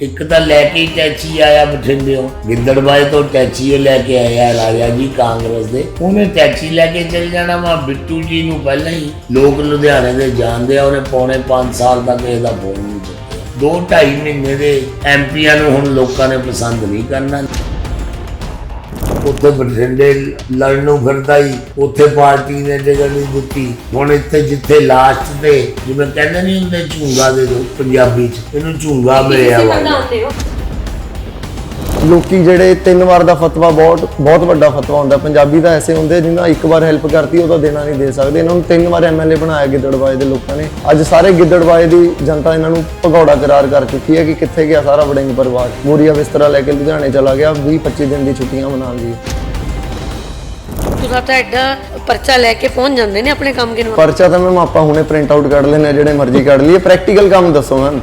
ਇੱਕ ਤਾਂ ਲੈ ਕੇ ਟੈਚੀ ਆਇਆ ਬਠਿੰਡਿਓਂ। ਗਿੱਦੜਬਾਏ ਤੋਂ ਟੈਚੀ ਲੈ ਕੇ ਆਇਆ ਰਾਜਾ ਜੀ ਕਾਂਗਰਸ ਦੇ। ਉਹਨੇ ਟੈਚੀ ਲੈ ਕੇ ਚੱਲ ਜਾਣਾ ਵਾ, ਬਿੱਟੂ ਜੀ ਨੂੰ ਪਹਿਲਾਂ ਹੀ। ਲੋਕ ਲੁਧਿਆਣੇ ਦੇ ਜਾਣਦੇ ਆ, ਉਹਨੇ ਪੌਣੇ 5 ਸਾਲ ਤੱਕ ਇਹਦਾ ਫੋਨ ਨਹੀਂ ਚੁੱਕਿਆ। ਦੋ ਢਾਈ ਮਹੀਨੇ ਦੇ ਐਮਪੀਆਂ ਨੂੰ ਹੁਣ ਲੋਕਾਂ ਨੇ ਪਸੰਦ ਨਹੀਂ ਕਰਨਾ। ਉੱਥੇ ਬਠਿੰਡੇ ਲੜਨ ਨੂੰ ਫਿਰਦਾ ਹੀ ਉੱਥੇ ਪਾਰਟੀ ਨੇ ਜਗ੍ਹਾ ਨਹੀਂ ਦਿੱਤੀ। ਹੁਣ ਇੱਥੇ ਜਿੱਥੇ ਲਾਸਟ ਤੇ ਜਿਵੇਂ ਕਹਿੰਦੇ ਨਹੀਂ ਹੁੰਦੇ ਝੂੰਗਾ ਦੇ ਦੋ ਪੰਜਾਬੀ ਚ ਇਹਨੂੰ ਝੂੰਗਾ ਮਿਲਿਆ ਵਾ। ਲੋਕੀ ਜਿਹੜੇ ਤਿੰਨ ਵਾਰ ਦਾ ਫਤਵਾ ਬਹੁਤ ਬਹੁਤ ਵੱਡਾ ਫਤਵਾ ਹੁੰਦਾ। ਪੰਜਾਬੀ ਤਾਂ ਐਸੇ ਹੁੰਦੇ ਜਿਨ੍ਹਾਂ ਇੱਕ ਵਾਰ ਹੈਲਪ ਕਰਤੀ ਉਹ ਤਾਂ ਦੇਣਾ ਨਹੀਂ ਦੇ ਸਕਦੇ। ਇਹਨਾਂ ਨੂੰ ਤਿੰਨ ਵਾਰ ਐਮਐਲਏ ਬਣਾਇਆ ਗਿੱਦੜਬਾਏ ਦੇ ਲੋਕਾਂ ਨੇ। ਅੱਜ ਸਾਰੇ ਗਿੱਦੜਬਾਏ ਦੀ ਜਨਤਾ ਇਹਨਾਂ ਨੂੰ ਭਗੌੜਾ ਕਰਾਰ ਕਰ ਚੁੱਕੀ ਹੈ ਕਿ ਕਿੱਥੇ ਗਿਆ ਸਾਰਾ ਵੜਿੰਗ ਪਰਿਵਾਰ। ਬੋਰੀਆ ਬਿਸਤਰਾ ਲੈ ਕੇ ਲੁਧਿਆਣੇ ਚਲਾ ਗਿਆ 20 25 ਦਿਨ ਦੀ ਛੁੱਟੀਆਂ ਮਨਾਉਣ ਲਈ। ਤੁਸੀਂ ਤਾਂ ਐਡਾ ਪਰਚਾ ਲੈ ਕੇ ਪਹੁੰਚ ਜਾਂਦੇ ਨੇ ਆਪਣੇ ਕੰਮ ਗਿਣਵਾ ਪਰਚਾ ਤਾਂ ਮੈਮ ਆਪਾਂ ਹੁਣੇ ਪ੍ਰਿੰਟ ਆਊਟ ਕੱਢ ਲੈਣੇ ਜਿਹੜੇ ਮਰਜ਼ੀ ਕੱਢ ਲਈਏ। ਪ੍ਰੈਕਟੀਕਲ ਕੰਮ ਦੱਸੋ ਮੈਮ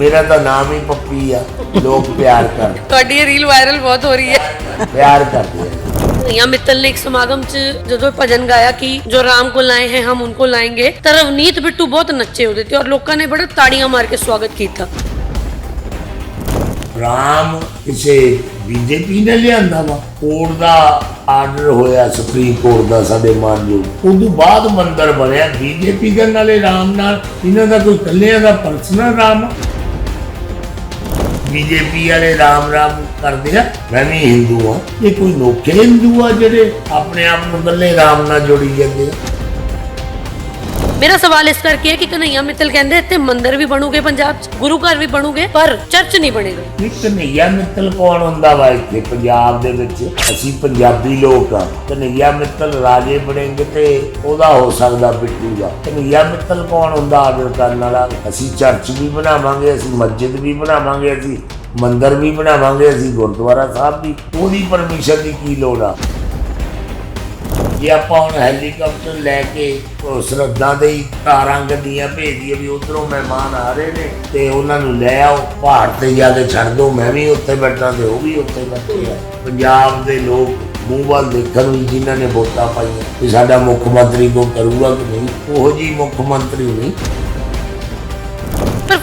ਮੇਰਾ ਤਾਂ ਨਾਮ ਹੀ ਪੱਪੀ ਆ ਲੋਕ ਪਿਆਰ ਕਰ ਤੁਹਾਡੀ ਇਹ ਰੀਲ ਵਾਇਰਲ ਬਹੁਤ ਹੋ ਰਹੀ ਹੈ ਪਿਆਰ ਕਰਦੇ ਆ या मित्तल ने एक समागम च ਜਦੋਂ ਇਹ ਭਜਨ ਗਾਇਆ ਕਿ ਜੋ ਰਾਮ ਕੋ ਲਾਏ हैं हम उनको लाएंगे ਤਾਂ ਰਵਨੀਤ ਬਿੱਟੂ ਬਹੁਤ ਨੱਚੇ ਉਹਦੇ ਤੇ ਔਰ ਲੋਕਾਂ ਨੇ ਬੜਾ ਤਾੜੀਆਂ ਮਾਰ ਕੇ ਸਵਾਗਤ ਕੀਤਾ ਰਾਮ ਕਿਸੇ ਬੀਜੇਪੀ ਨੇ ਲਿਆਂਦਾ ਵਾ ਕੋਰਟ ਦਾ ਆਰਡਰ ਹੋਇਆ ਸੁਪਰੀਮ ਕੋਰਟ ਦਾ ਸਾਡੇ ਮਾਨਯੋਗ ਉਦੋਂ ਬਾਅਦ ਮੰਦਰ ਬਣਿਆ ਬੀਜੇਪੀ ਦੇ ਨਾਲੇ ਰਾਮ ਨਾਲ ਇਹਨਾਂ ਦਾ ਕੋਈ ਕੱਲਿਆਂ ਦਾ ਪਰਸਨਲ ਰਾਮ ਬੀਜੇਪੀ ਵਾਲੇ ਰਾਮ ਰਾਮ ਕਰਦੇ ਆ, ਮੈਂ ਵੀ ਹਿੰਦੂ ਆ ਇਹ ਕੋਈ ਨੋਖੇ ਹਿੰਦੂ ਆ ਜਿਹੜੇ ਆਪਣੇ ਆਪ ਨੂੰ ਬੱਲੇ ਰਾਮ ਨਾਲ ਜੋੜੀ ਜਾਂਦੇ ਆ। ਮੇਰਾ ਸਵਾਲ ਇਸ ਕਰਕੇ ਹੈ ਕਿ ਕਨਈਆ ਮਿੱਤਲ ਕਹਿੰਦੇ ਇੱਥੇ ਮੰਦਿਰ ਵੀ ਬਣੂਗੇ, ਪੰਜਾਬ 'ਚ ਗੁਰੂ ਘਰ ਵੀ ਬਣੂਗੇ, ਪਰ ਚਰਚ ਨਹੀਂ ਬਣੇਗਾ। ਇਹ ਕਨਈਆ ਮਿੱਤਲ ਕੌਣ ਹੁੰਦਾ ਵਾ ਇੱਥੇ? ਪੰਜਾਬ ਦੇ ਵਿੱਚ ਅਸੀਂ ਪੰਜਾਬੀ ਲੋਕ ਆ। ਕਨਈਆ ਮਿੱਤਲ ਰਾਜੇ ਬਣੇਗੇ ਤੇ ਉਹਦਾ ਹੋ ਸਕਦਾ ਬਿੱਟੂ ਦਾ। ਕਨਈਆ ਮਿੱਤਲ ਕੌਣ ਹੁੰਦਾ ਆਦਰ ਕਰਨ ਵਾਲਾ? ਅਸੀਂ ਚਰਚ ਵੀ ਬਣਾਵਾਂਗੇ, ਅਸੀਂ ਮਸਜਿਦ ਵੀ ਬਣਾਵਾਂਗੇ, ਅਸੀਂ ਮੰਦਿਰ ਵੀ ਬਣਾਵਾਂਗੇ, ਅਸੀਂ ਗੁਰਦੁਆਰਾ ਸਾਹਿਬ ਵੀ। ਉਹਦੀ ਪਰਮਿਸ਼ਨ ਦੀ ਕੀ ਲੋੜ ਆ? ਜੇ ਆਪਾਂ ਹੁਣ ਹੈਲੀਕਾਪਟਰ ਲੈ ਕੇ ਉਹ ਸਰਹੱਦਾਂ ਦੇ ਹੀ ਕਾਰਾਂ ਗੱਡੀਆਂ ਭੇਜ ਵੀ ਉਧਰੋਂ ਮਹਿਮਾਨ ਆ ਰਹੇ ਨੇ ਤੇ ਉਹਨਾਂ ਨੂੰ ਲੈ ਆਓ, ਪਹਾੜ ਤੇ ਜਾ ਕੇ ਛੱਡ ਦਿਓ ਮੈਂ ਵੀ ਉੱਥੇ ਬੈਠਾ ਤੇ ਉਹ ਵੀ ਉੱਥੇ ਬੈਠੇ ਆ। ਪੰਜਾਬ ਦੇ ਲੋਕ ਮੂੰਹ ਵੱਲ ਦੇਖਣ ਵੀ ਜਿਨ੍ਹਾਂ ਨੇ ਵੋਟਾਂ ਪਾਈਆਂ ਕਿ ਸਾਡਾ ਮੁੱਖ ਮੰਤਰੀ ਕੋ ਕਰੂਗਾ ਕਿ ਨਹੀਂ, ਉਹੋ ਜੀ ਮੁੱਖ ਮੰਤਰੀ ਨਹੀਂ।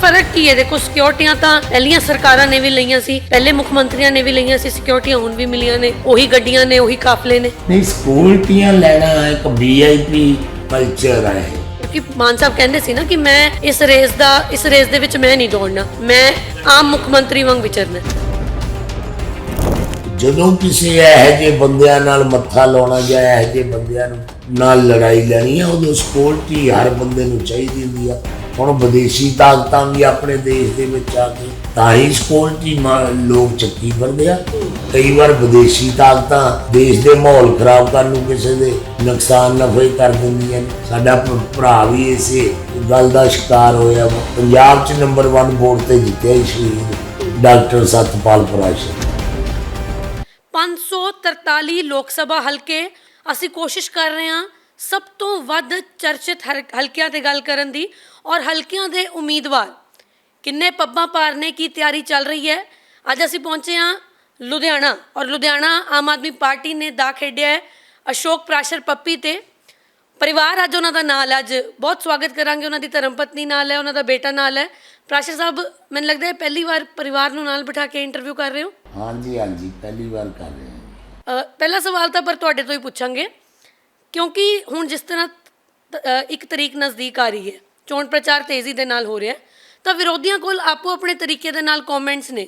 ਫ਼ਰਕ ਕੀ ਹੈ? ਦੇਖੋ ਸਿਕਿਉਰਟੀਆਂ ਤਾਂ ਪਹਿਲੀਆਂ ਸਰਕਾਰਾਂ ਨੇ ਵੀ ਲਈਆਂ ਸੀ ਪਹਿਲੇ ਮੁੱਖ ਮੰਤਰੀਆਂ ਨੇ ਵੀ ਲਈਆਂ ਸੀ ਸਿਕਿਉਰਟੀਆਂ ਹੁਣ ਵੀ ਮਿਲੀਆਂ ਨੇ ਉਹੀ ਗੱਡੀਆਂ ਨੇ ਉਹੀ ਕਾਫਲੇ ਨੇ। ਨਹੀਂ ਸਕੂਲਟੀਆਂ ਲੈਣਾ ਇੱਕ ਵੀਆਈਪੀ ਕਲਚਰ ਹੈ ਕਿਉਂਕਿ ਮਾਨ ਸਾਹਿਬ ਕਹਿੰਦੇ ਸੀ ਨਾ ਕਿ ਮੈਂ ਇਸ ਰੇਸ ਦਾ ਇਸ ਰੇਸ ਦੇ ਵਿੱਚ ਮੈਂ ਨਹੀਂ ਦੌੜਨਾ ਮੈਂ ਆਮ ਮੁੱਖ ਮੰਤਰੀ ਵਾਂਗ ਵਿਚਰਨਾ। ਜਦੋਂ ਕਿਸੇ ਇਹੋ ਜਿਹੇ ਬੰਦਿਆਂ ਨਾਲ ਮੱਥਾ ਲਾਉਣਾ ਜਾਂ ਇਹੋ ਜਿਹੇ ਬੰਦਿਆਂ ਨੂੰ ਨਾਲ ਲੜਾਈ ਲੈਣੀ ਹੈ ਉਦੋਂ ਸਕਿਉਰਟੀ ਹਰ ਬੰਦੇ ਨੂੰ ਚਾਹੀਦੀ ਹੁੰਦੀ ਆ। ਹੁਣ ਵਿਦੇਸ਼ੀ ਤਾਕਤਾਂ ਵੀ ਆਪਣੇ ਦੇਸ਼ ਦੇ ਵਿੱਚ ਆ ਕੇ, ਤਾਂ ਹੀ ਸਕਿਉਰਟੀ ਲੋਕ ਚੱਕੀ ਫਿਰਦੇ ਆ। ਕਈ ਵਾਰ ਵਿਦੇਸ਼ੀ ਤਾਕਤਾਂ ਦੇਸ਼ ਦੇ ਮਾਹੌਲ ਖਰਾਬ ਕਰਨ ਨੂੰ ਕਿਸੇ ਦੇ, ਨੁਕਸਾਨ ਨਫੇ ਕਰ ਦਿੰਦੀਆਂ ਨੇ। ਸਾਡਾ ਭਰਾ ਵੀ ਇਸੇ ਗੱਲ ਦਾ ਸ਼ਿਕਾਰ ਹੋਇਆ ਪੰਜਾਬ 'ਚ ਨੰਬਰ 1 ਵੋਟ ਤੇ ਜਿੱਤਿਆ ਸੀ ਸ਼ਹੀਦ ਡਾਕਟਰ ਸਤਪਾਲ ਪਰਾਸ਼ਰ। 543 ਲੋਕ ਸਭਾ ਹਲਕੇ ਅਸੀਂ ਕੋਸ਼ਿਸ਼ ਕਰ ਰਹੇ ਹਾਂ ਸਭ ਤੋਂ ਵੱਧ ਚਰਚਿਤ ਹਲਕਿਆਂ ਤੇ ਗੱਲ ਕਰਨ ਦੀ ਔਰ ਹਲਕਿਆਂ ਦੇ ਉਮੀਦਵਾਰ। ਕਿੰਨੇ ਪੱਬਾਂ ਪਾਰ ਨੇ ਕੀ ਤਿਆਰੀ ਚੱਲ ਰਹੀ ਹੈ? ਅੱਜ ਅਸੀਂ ਪਹੁੰਚੇ ਹਾਂ ਲੁਧਿਆਣਾ ਔਰ ਲੁਧਿਆਣਾ ਆਮ ਆਦਮੀ ਪਾਰਟੀ ਨੇ ਦਾ ਖੇਡਿਆ ਹੈ ਅਸ਼ੋਕ ਪ੍ਰਾਸ਼ਰ ਪੱਪੀ ਤੇ। ਪਰਿਵਾਰ ਅੱਜ ਉਹਨਾਂ ਦਾ ਨਾਲ ਅੱਜ ਬਹੁਤ ਸਵਾਗਤ ਕਰਾਂਗੇ ਉਹਨਾਂ ਦੀ ਧਰਮ ਪਤਨੀ ਨਾਲ ਹੈ ਉਹਨਾਂ ਦਾ ਬੇਟਾ ਨਾਲ ਹੈ। ਪ੍ਰਾਸ਼ਰ ਸਾਹਿਬ ਮੈਨੂੰ ਲੱਗਦਾ ਹੈ ਪਹਿਲੀ ਵਾਰ ਪਰਿਵਾਰ ਨੂੰ ਨਾਲ ਬਿਠਾ ਕੇ ਇੰਟਰਵਿਊ ਕਰ ਰਹੇ ਹੋ? ਹਾਂਜੀ ਹਾਂਜੀ ਪਹਿਲੀ ਵਾਰ ਕਰ ਰਹੇ ਹਾਂ। ਪਹਿਲਾ ਸਵਾਲ ਤਾਂ ਪਰ ਤੁਹਾਡੇ ਤੋਂ ਹੀ ਪੁੱਛਾਂਗੇ। ਕਿਉਂਕਿ ਹੁਣ ਜਿਸ ਤਰ੍ਹਾਂ ਅ, ਇੱਕ ਤਰੀਕ ਨਜ਼ਦੀਕ ਆ ਰਹੀ ਹੈ ਚੋਣ ਪ੍ਰਚਾਰ ਤੇਜ਼ੀ ਦੇ ਨਾਲ ਹੋ ਰਿਹਾ ਹੈ ਤਾਂ ਵਿਰੋਧੀਆਂ ਕੋਲ ਆਪੋ ਆਪਣੇ ਤਰੀਕੇ ਦੇ ਨਾਲ ਕਮੈਂਟਸ ਨੇ।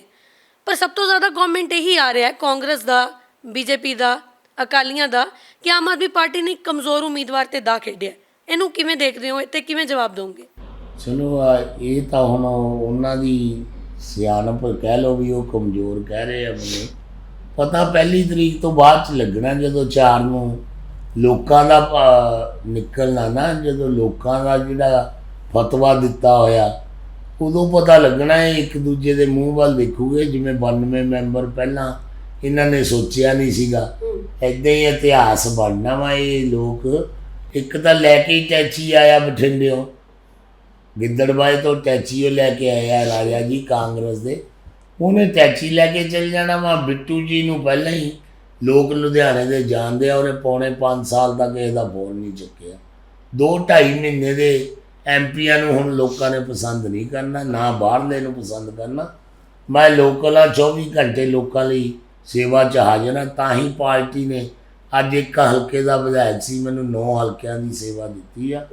ਪਰ ਸਭ ਤੋਂ ਜ਼ਿਆਦਾ ਕਮੈਂਟ ਇਹੀ ਆ ਰਿਹਾ ਹੈ ਕਾਂਗਰਸ ਦਾ ਬੀਜੇਪੀ ਦਾ ਅਕਾਲੀਆਂ ਦਾ ਕਿ ਆਮ ਆਦਮੀ ਪਾਰਟੀ ਨੇ ਇੱਕ ਕਮਜ਼ੋਰ ਉਮੀਦਵਾਰ ਤੇ ਦਾ ਖੇਡਿਆ ਹੈ। ਇਹਨੂੰ ਕਿਵੇਂ ਦੇਖਦੇ ਹੋ ਤੇ ਕਿਵੇਂ ਜਵਾਬ ਦੋਗੇ? ਚਲੋ ਆ ਇਹ ਤਾਂ ਹੁਣ ਉਹਨਾਂ ਦੀ ਸਿਆਣਪ ਕਹਿ ਲਓ ਵੀ ਉਹ ਕਮਜ਼ੋਰ ਕਹਿ ਰਹੇ ਆ ਮੈਨੂੰ। ਪਤਾ ਪਹਿਲੀ ਤਰੀਕ ਤੋਂ ਬਾਅਦ ਚ ਲੱਗਣਾ ਜਦੋਂ ਚਾਰ ਨੂੰ ਲੋਕਾਂ ਦਾ ਨਿਕਲਣਾ ਨਾ ਜਦੋਂ ਲੋਕਾਂ ਦਾ ਜਿਹੜਾ ਫਤਵਾ ਦਿੱਤਾ ਹੋਇਆ ਉਦੋਂ ਪਤਾ ਲੱਗਣਾ ਹੈ ਇੱਕ ਦੂਜੇ ਦੇ ਮੂੰਹ ਵੱਲ ਦੇਖੂਗੇ ਜਿਵੇਂ 92 ਮੈਂਬਰ ਪਹਿਲਾਂ ਇਹਨਾਂ ਨੇ ਸੋਚਿਆ ਨਹੀਂ ਸੀਗਾ। ਐਦਾਂ ਹੀ ਇਤਿਹਾਸ ਬਣਨਾ ਵਾ ਇਹ ਲੋਕ। ਇੱਕ ਤਾਂ ਲੈ ਕੇ ਹੀ ਟੈਚੀ ਆਇਆ ਬਠਿੰਡਿਓਂ। ਗਿੱਦੜਬਾਏ ਤੋਂ ਟੈਚੀ ਉਹ ਲੈ ਕੇ ਆਇਆ ਰਾਜਾ ਜੀ ਕਾਂਗਰਸ ਦੇ। ਉਹਨੇ ਟੈਚੀ ਲੈ ਕੇ ਚੱਲ ਜਾਣਾ ਵਾ ਬਿੱਟੂ ਜੀ ਨੂੰ ਪਹਿਲਾਂ ਹੀ। ਲੋਕ ਲੁਧਿਆਣੇ ਦੇ ਜਾਣਦੇ ਆ ਉਹਨੇ ਪੌਣੇ 5 ਸਾਲ ਤੱਕ ਇਹਦਾ ਫੋਨ ਨਹੀਂ ਚੁੱਕਿਆ। ਦੋ ਢਾਈ ਮਹੀਨੇ ਦੇ ਐਮਪੀਆਂ ਨੂੰ ਹੁਣ ਲੋਕਾਂ ਨੇ ਪਸੰਦ ਨਹੀਂ ਕਰਨਾ ਨਾ ਬਾਹਰਲੇ ਨੂੰ ਪਸੰਦ ਕਰਨਾ। ਮੈਂ ਲੋਕਲ ਆ 24 ਘੰਟੇ ਲੋਕਾਂ ਲਈ ਸੇਵਾ 'ਚ ਹਾਜ਼ਰ ਹਾਂ ਤਾਂ ਹੀ ਪਾਰਟੀ ਨੇ ਅੱਜ ਇੱਕ ਹਲਕੇ ਦਾ ਵਿਧਾਇਕ ਸੀ ਮੈਨੂੰ 9 ਹਲਕਿਆਂ ਦੀ ਸੇਵਾ ਦਿੱਤੀ ਆ।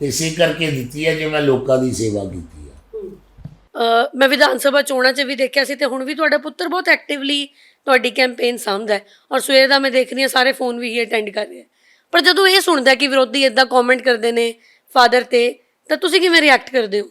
ਇਸੇ ਕਰਕੇ ਦਿੱਤੀ ਆ ਜੇ ਮੈਂ ਲੋਕਾਂ ਦੀ ਸੇਵਾ ਕੀਤੀ ਆ। ਮੈਂ ਵਿਧਾਨ ਸਭਾ ਚੋਣਾਂ 'ਚ ਵੀ ਦੇਖਿਆ ਸੀ ਤੇ ਹੁਣ ਵੀ ਤੁਹਾਡਾ ਪੁੱਤਰ ਬਹੁਤ ਐਕਟਿਵਲੀ ਤੁਹਾਡੀ ਕੈਂਪੇਨ ਸਾਂਭਦਾ ਔਰ ਸਵੇਰ ਦਾ ਮੈਂ ਦੇਖ ਰਹੀ ਹਾਂ, ਸਾਰੇ ਫੋਨ ਵੀ ਹੀ ਅਟੈਂਡ ਕਰ ਰਹੇ ਪਰ ਜਦੋਂ ਇਹ ਸੁਣਦਾ ਕਿ ਵਿਰੋਧੀ ਇਦਾਂ ਕਮੈਂਟ ਕਰਦੇ ਨੇ ਫਾਦਰ ਤੇ, ਤਾਂ ਤੁਸੀਂ ਕਿਵੇਂ ਰਿਐਕਟ ਕਰਦੇ ਹੋ?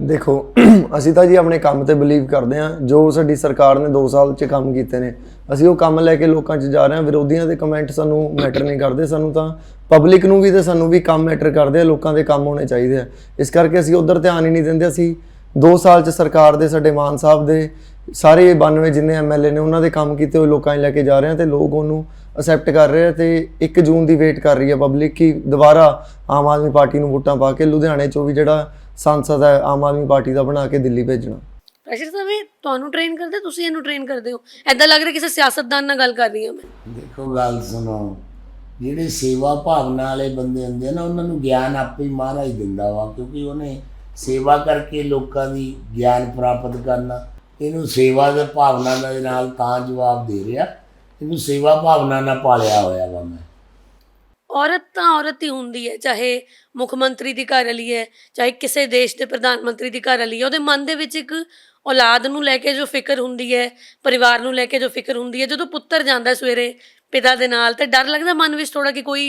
ਦੇਖੋ, ਅਸੀਂ ਤਾਂ ਜੀ ਆਪਣੇ ਕੰਮ ਤੇ ਬਲੀਵ ਕਰਦੇ ਹਾਂ। ਜੋ ਸਾਡੀ ਸਰਕਾਰ ਨੇ 2 ਸਾਲ 'ਚ ਕੰਮ ਕੀਤੇ ਨੇ, ਅਸੀਂ ਉਹ ਕੰਮ ਲੈ ਕੇ ਲੋਕਾਂ 'ਚ ਜਾ ਰਹੇ ਹਾਂ। ਵਿਰੋਧੀਆਂ ਦੇ ਕਮੈਂਟ ਸਾਨੂੰ ਮੈਟਰ ਨਹੀਂ ਕਰਦੇ, ਸਾਨੂੰ ਤਾਂ ਪਬਲਿਕ ਨੂੰ ਵੀ ਤੇ ਸਾਨੂੰ ਵੀ ਕੰਮ ਮੈਟਰ ਕਰਦੇ ਆ। ਲੋਕਾਂ ਦੇ ਕੰਮ ਹੋਣੇ ਚਾਹੀਦੇ ਆ। ਇਸ ਕਰਕੇ ਅਸੀਂ ਉਧਰ ਧਿਆਨ ਹੀ ਨਹੀਂ ਦਿੰਦੇ। ਅਸੀਂ 2 ਸਾਲ 'ਚ ਸਰਕਾਰ ਦੇ, ਸਾਡੇ ਮਾਨ ਸਾਹਿਬ ਦੇ ਸਾਰੇ 92 ਜਿੰਨੇ ਐਮਐਲਏ ਨੇ ਉਹਨਾਂ ਦੇ ਕੰਮ ਕੀਤੇ ਹੋਏ ਲੋਕਾਂ 'ਚ ਲੈ ਕੇ ਜਾ ਰਹੇ ਹਾਂ ਤੇ ਲੋਕ ਉਹਨੂੰ ਅਸੈਪਟ ਕਰ ਰਹੇ ਆ ਤੇ 1 ਜੂਨ ਦੀ ਵੇਟ ਕਰ ਰਹੀ ਹੈ ਪਬਲਿਕ ਕਿ ਦੁਬਾਰਾ ਆਮ ਆਦਮੀ ਪਾਰਟੀ ਨੂੰ ਵੋਟਾਂ ਪਾ ਕੇ ਲੁਧਿਆਣੇ 'ਚੋਂ ਵੀ ਜਿਹੜਾ ਸੰਸਦ ਹੈ ਆਮ ਆਦਮੀ ਪਾਰਟੀ ਦਾ ਬਣਾ ਕੇ ਦਿੱਲੀ ਭੇਜਣਾ। ਪ੍ਰੈਸ਼ਰ ਸਾਹਿਬ ਇਹ ਤੁਹਾਨੂੰ ਟ੍ਰੇਨ ਕਰਦੇ ਤੁਸੀਂ ਇਹਨੂੰ ਟ੍ਰੇਨ ਕਰਦੇ ਹੋ? ਐਦਾਂ ਲੱਗ ਰਿਹਾ ਕਿਸੇ ਸਿਆਸਤਦਾਨ ਨਾਲ ਗੱਲ ਕਰ ਰਹੀ ਹਾਂ ਮੈਂ। ਦੇਖੋ ਗੱਲ ਸੁਣੋ। ਜਿਹੜੇ ਸੇਵਾ ਭਾਵਨਾ ਵਾਲੇ ਬੰਦੇ ਹੁੰਦੇ ਆ ਨਾ ਉਹਨਾਂ ਨੂੰ ਗਿਆਨ ਆਪੇ ਹੀ ਮਹਾਰਾਜ ਦਿੰਦਾ ਵਾ ਕਿਉਂਕਿ ਉਹਨੇ ਸੇਵਾ ਕਰਕੇ ਲੋਕਾਂ ਦੀ ਗਿਆਨ ਪ੍ਰਾਪਤ ਕਰਨਾ। ਇਹਨੂੰ ਸੇਵਾ ਦੇ ਭਾਵਨਾ ਦੇ ਨਾਲ ਤਾਂ ਜਵਾਬ ਦੇ ਰਿਹਾ। ਇਹਨੂੰ ਸੇਵਾ ਭਾਵਨਾ ਨਾਲ ਪਾਲਿਆ ਹੋਇਆ ਵਾ ਮੈਂ। ਔਰਤ ਤਾਂ ਔਰਤ ਹੀ ਹੁੰਦੀ ਹੈ ਚਾਹੇ ਮੁੱਖ ਮੰਤਰੀ ਦੀ ਘਰ ਵਾਲੀ ਹੈ ਚਾਹੇ ਕਿਸੇ ਦੇਸ਼ ਦੇ ਪ੍ਰਧਾਨ ਮੰਤਰੀ ਦੀ ਘਰ ਵਾਲੀ ਹੈ। ਉਹਦੇ ਮਨ ਦੇ ਵਿੱਚ ਇੱਕ ਔਲਾਦ ਨੂੰ ਲੈ ਕੇ ਜੋ ਫਿਕਰ ਹੁੰਦੀ ਹੈ ਪਰਿਵਾਰ ਨੂੰ ਲੈ ਕੇ ਜੋ ਫਿਕਰ ਹੁੰਦੀ ਹੈ ਜਦੋਂ ਪੁੱਤਰ ਜਾਂਦਾ ਹੈ ਸਵੇਰੇ ਪਿਤਾ ਦੇ ਨਾਲ ਤੇ ਡਰ ਲੱਗਦਾ ਮਨ ਵਿੱਚ ਥੋੜਾ ਕਿ ਕੋਈ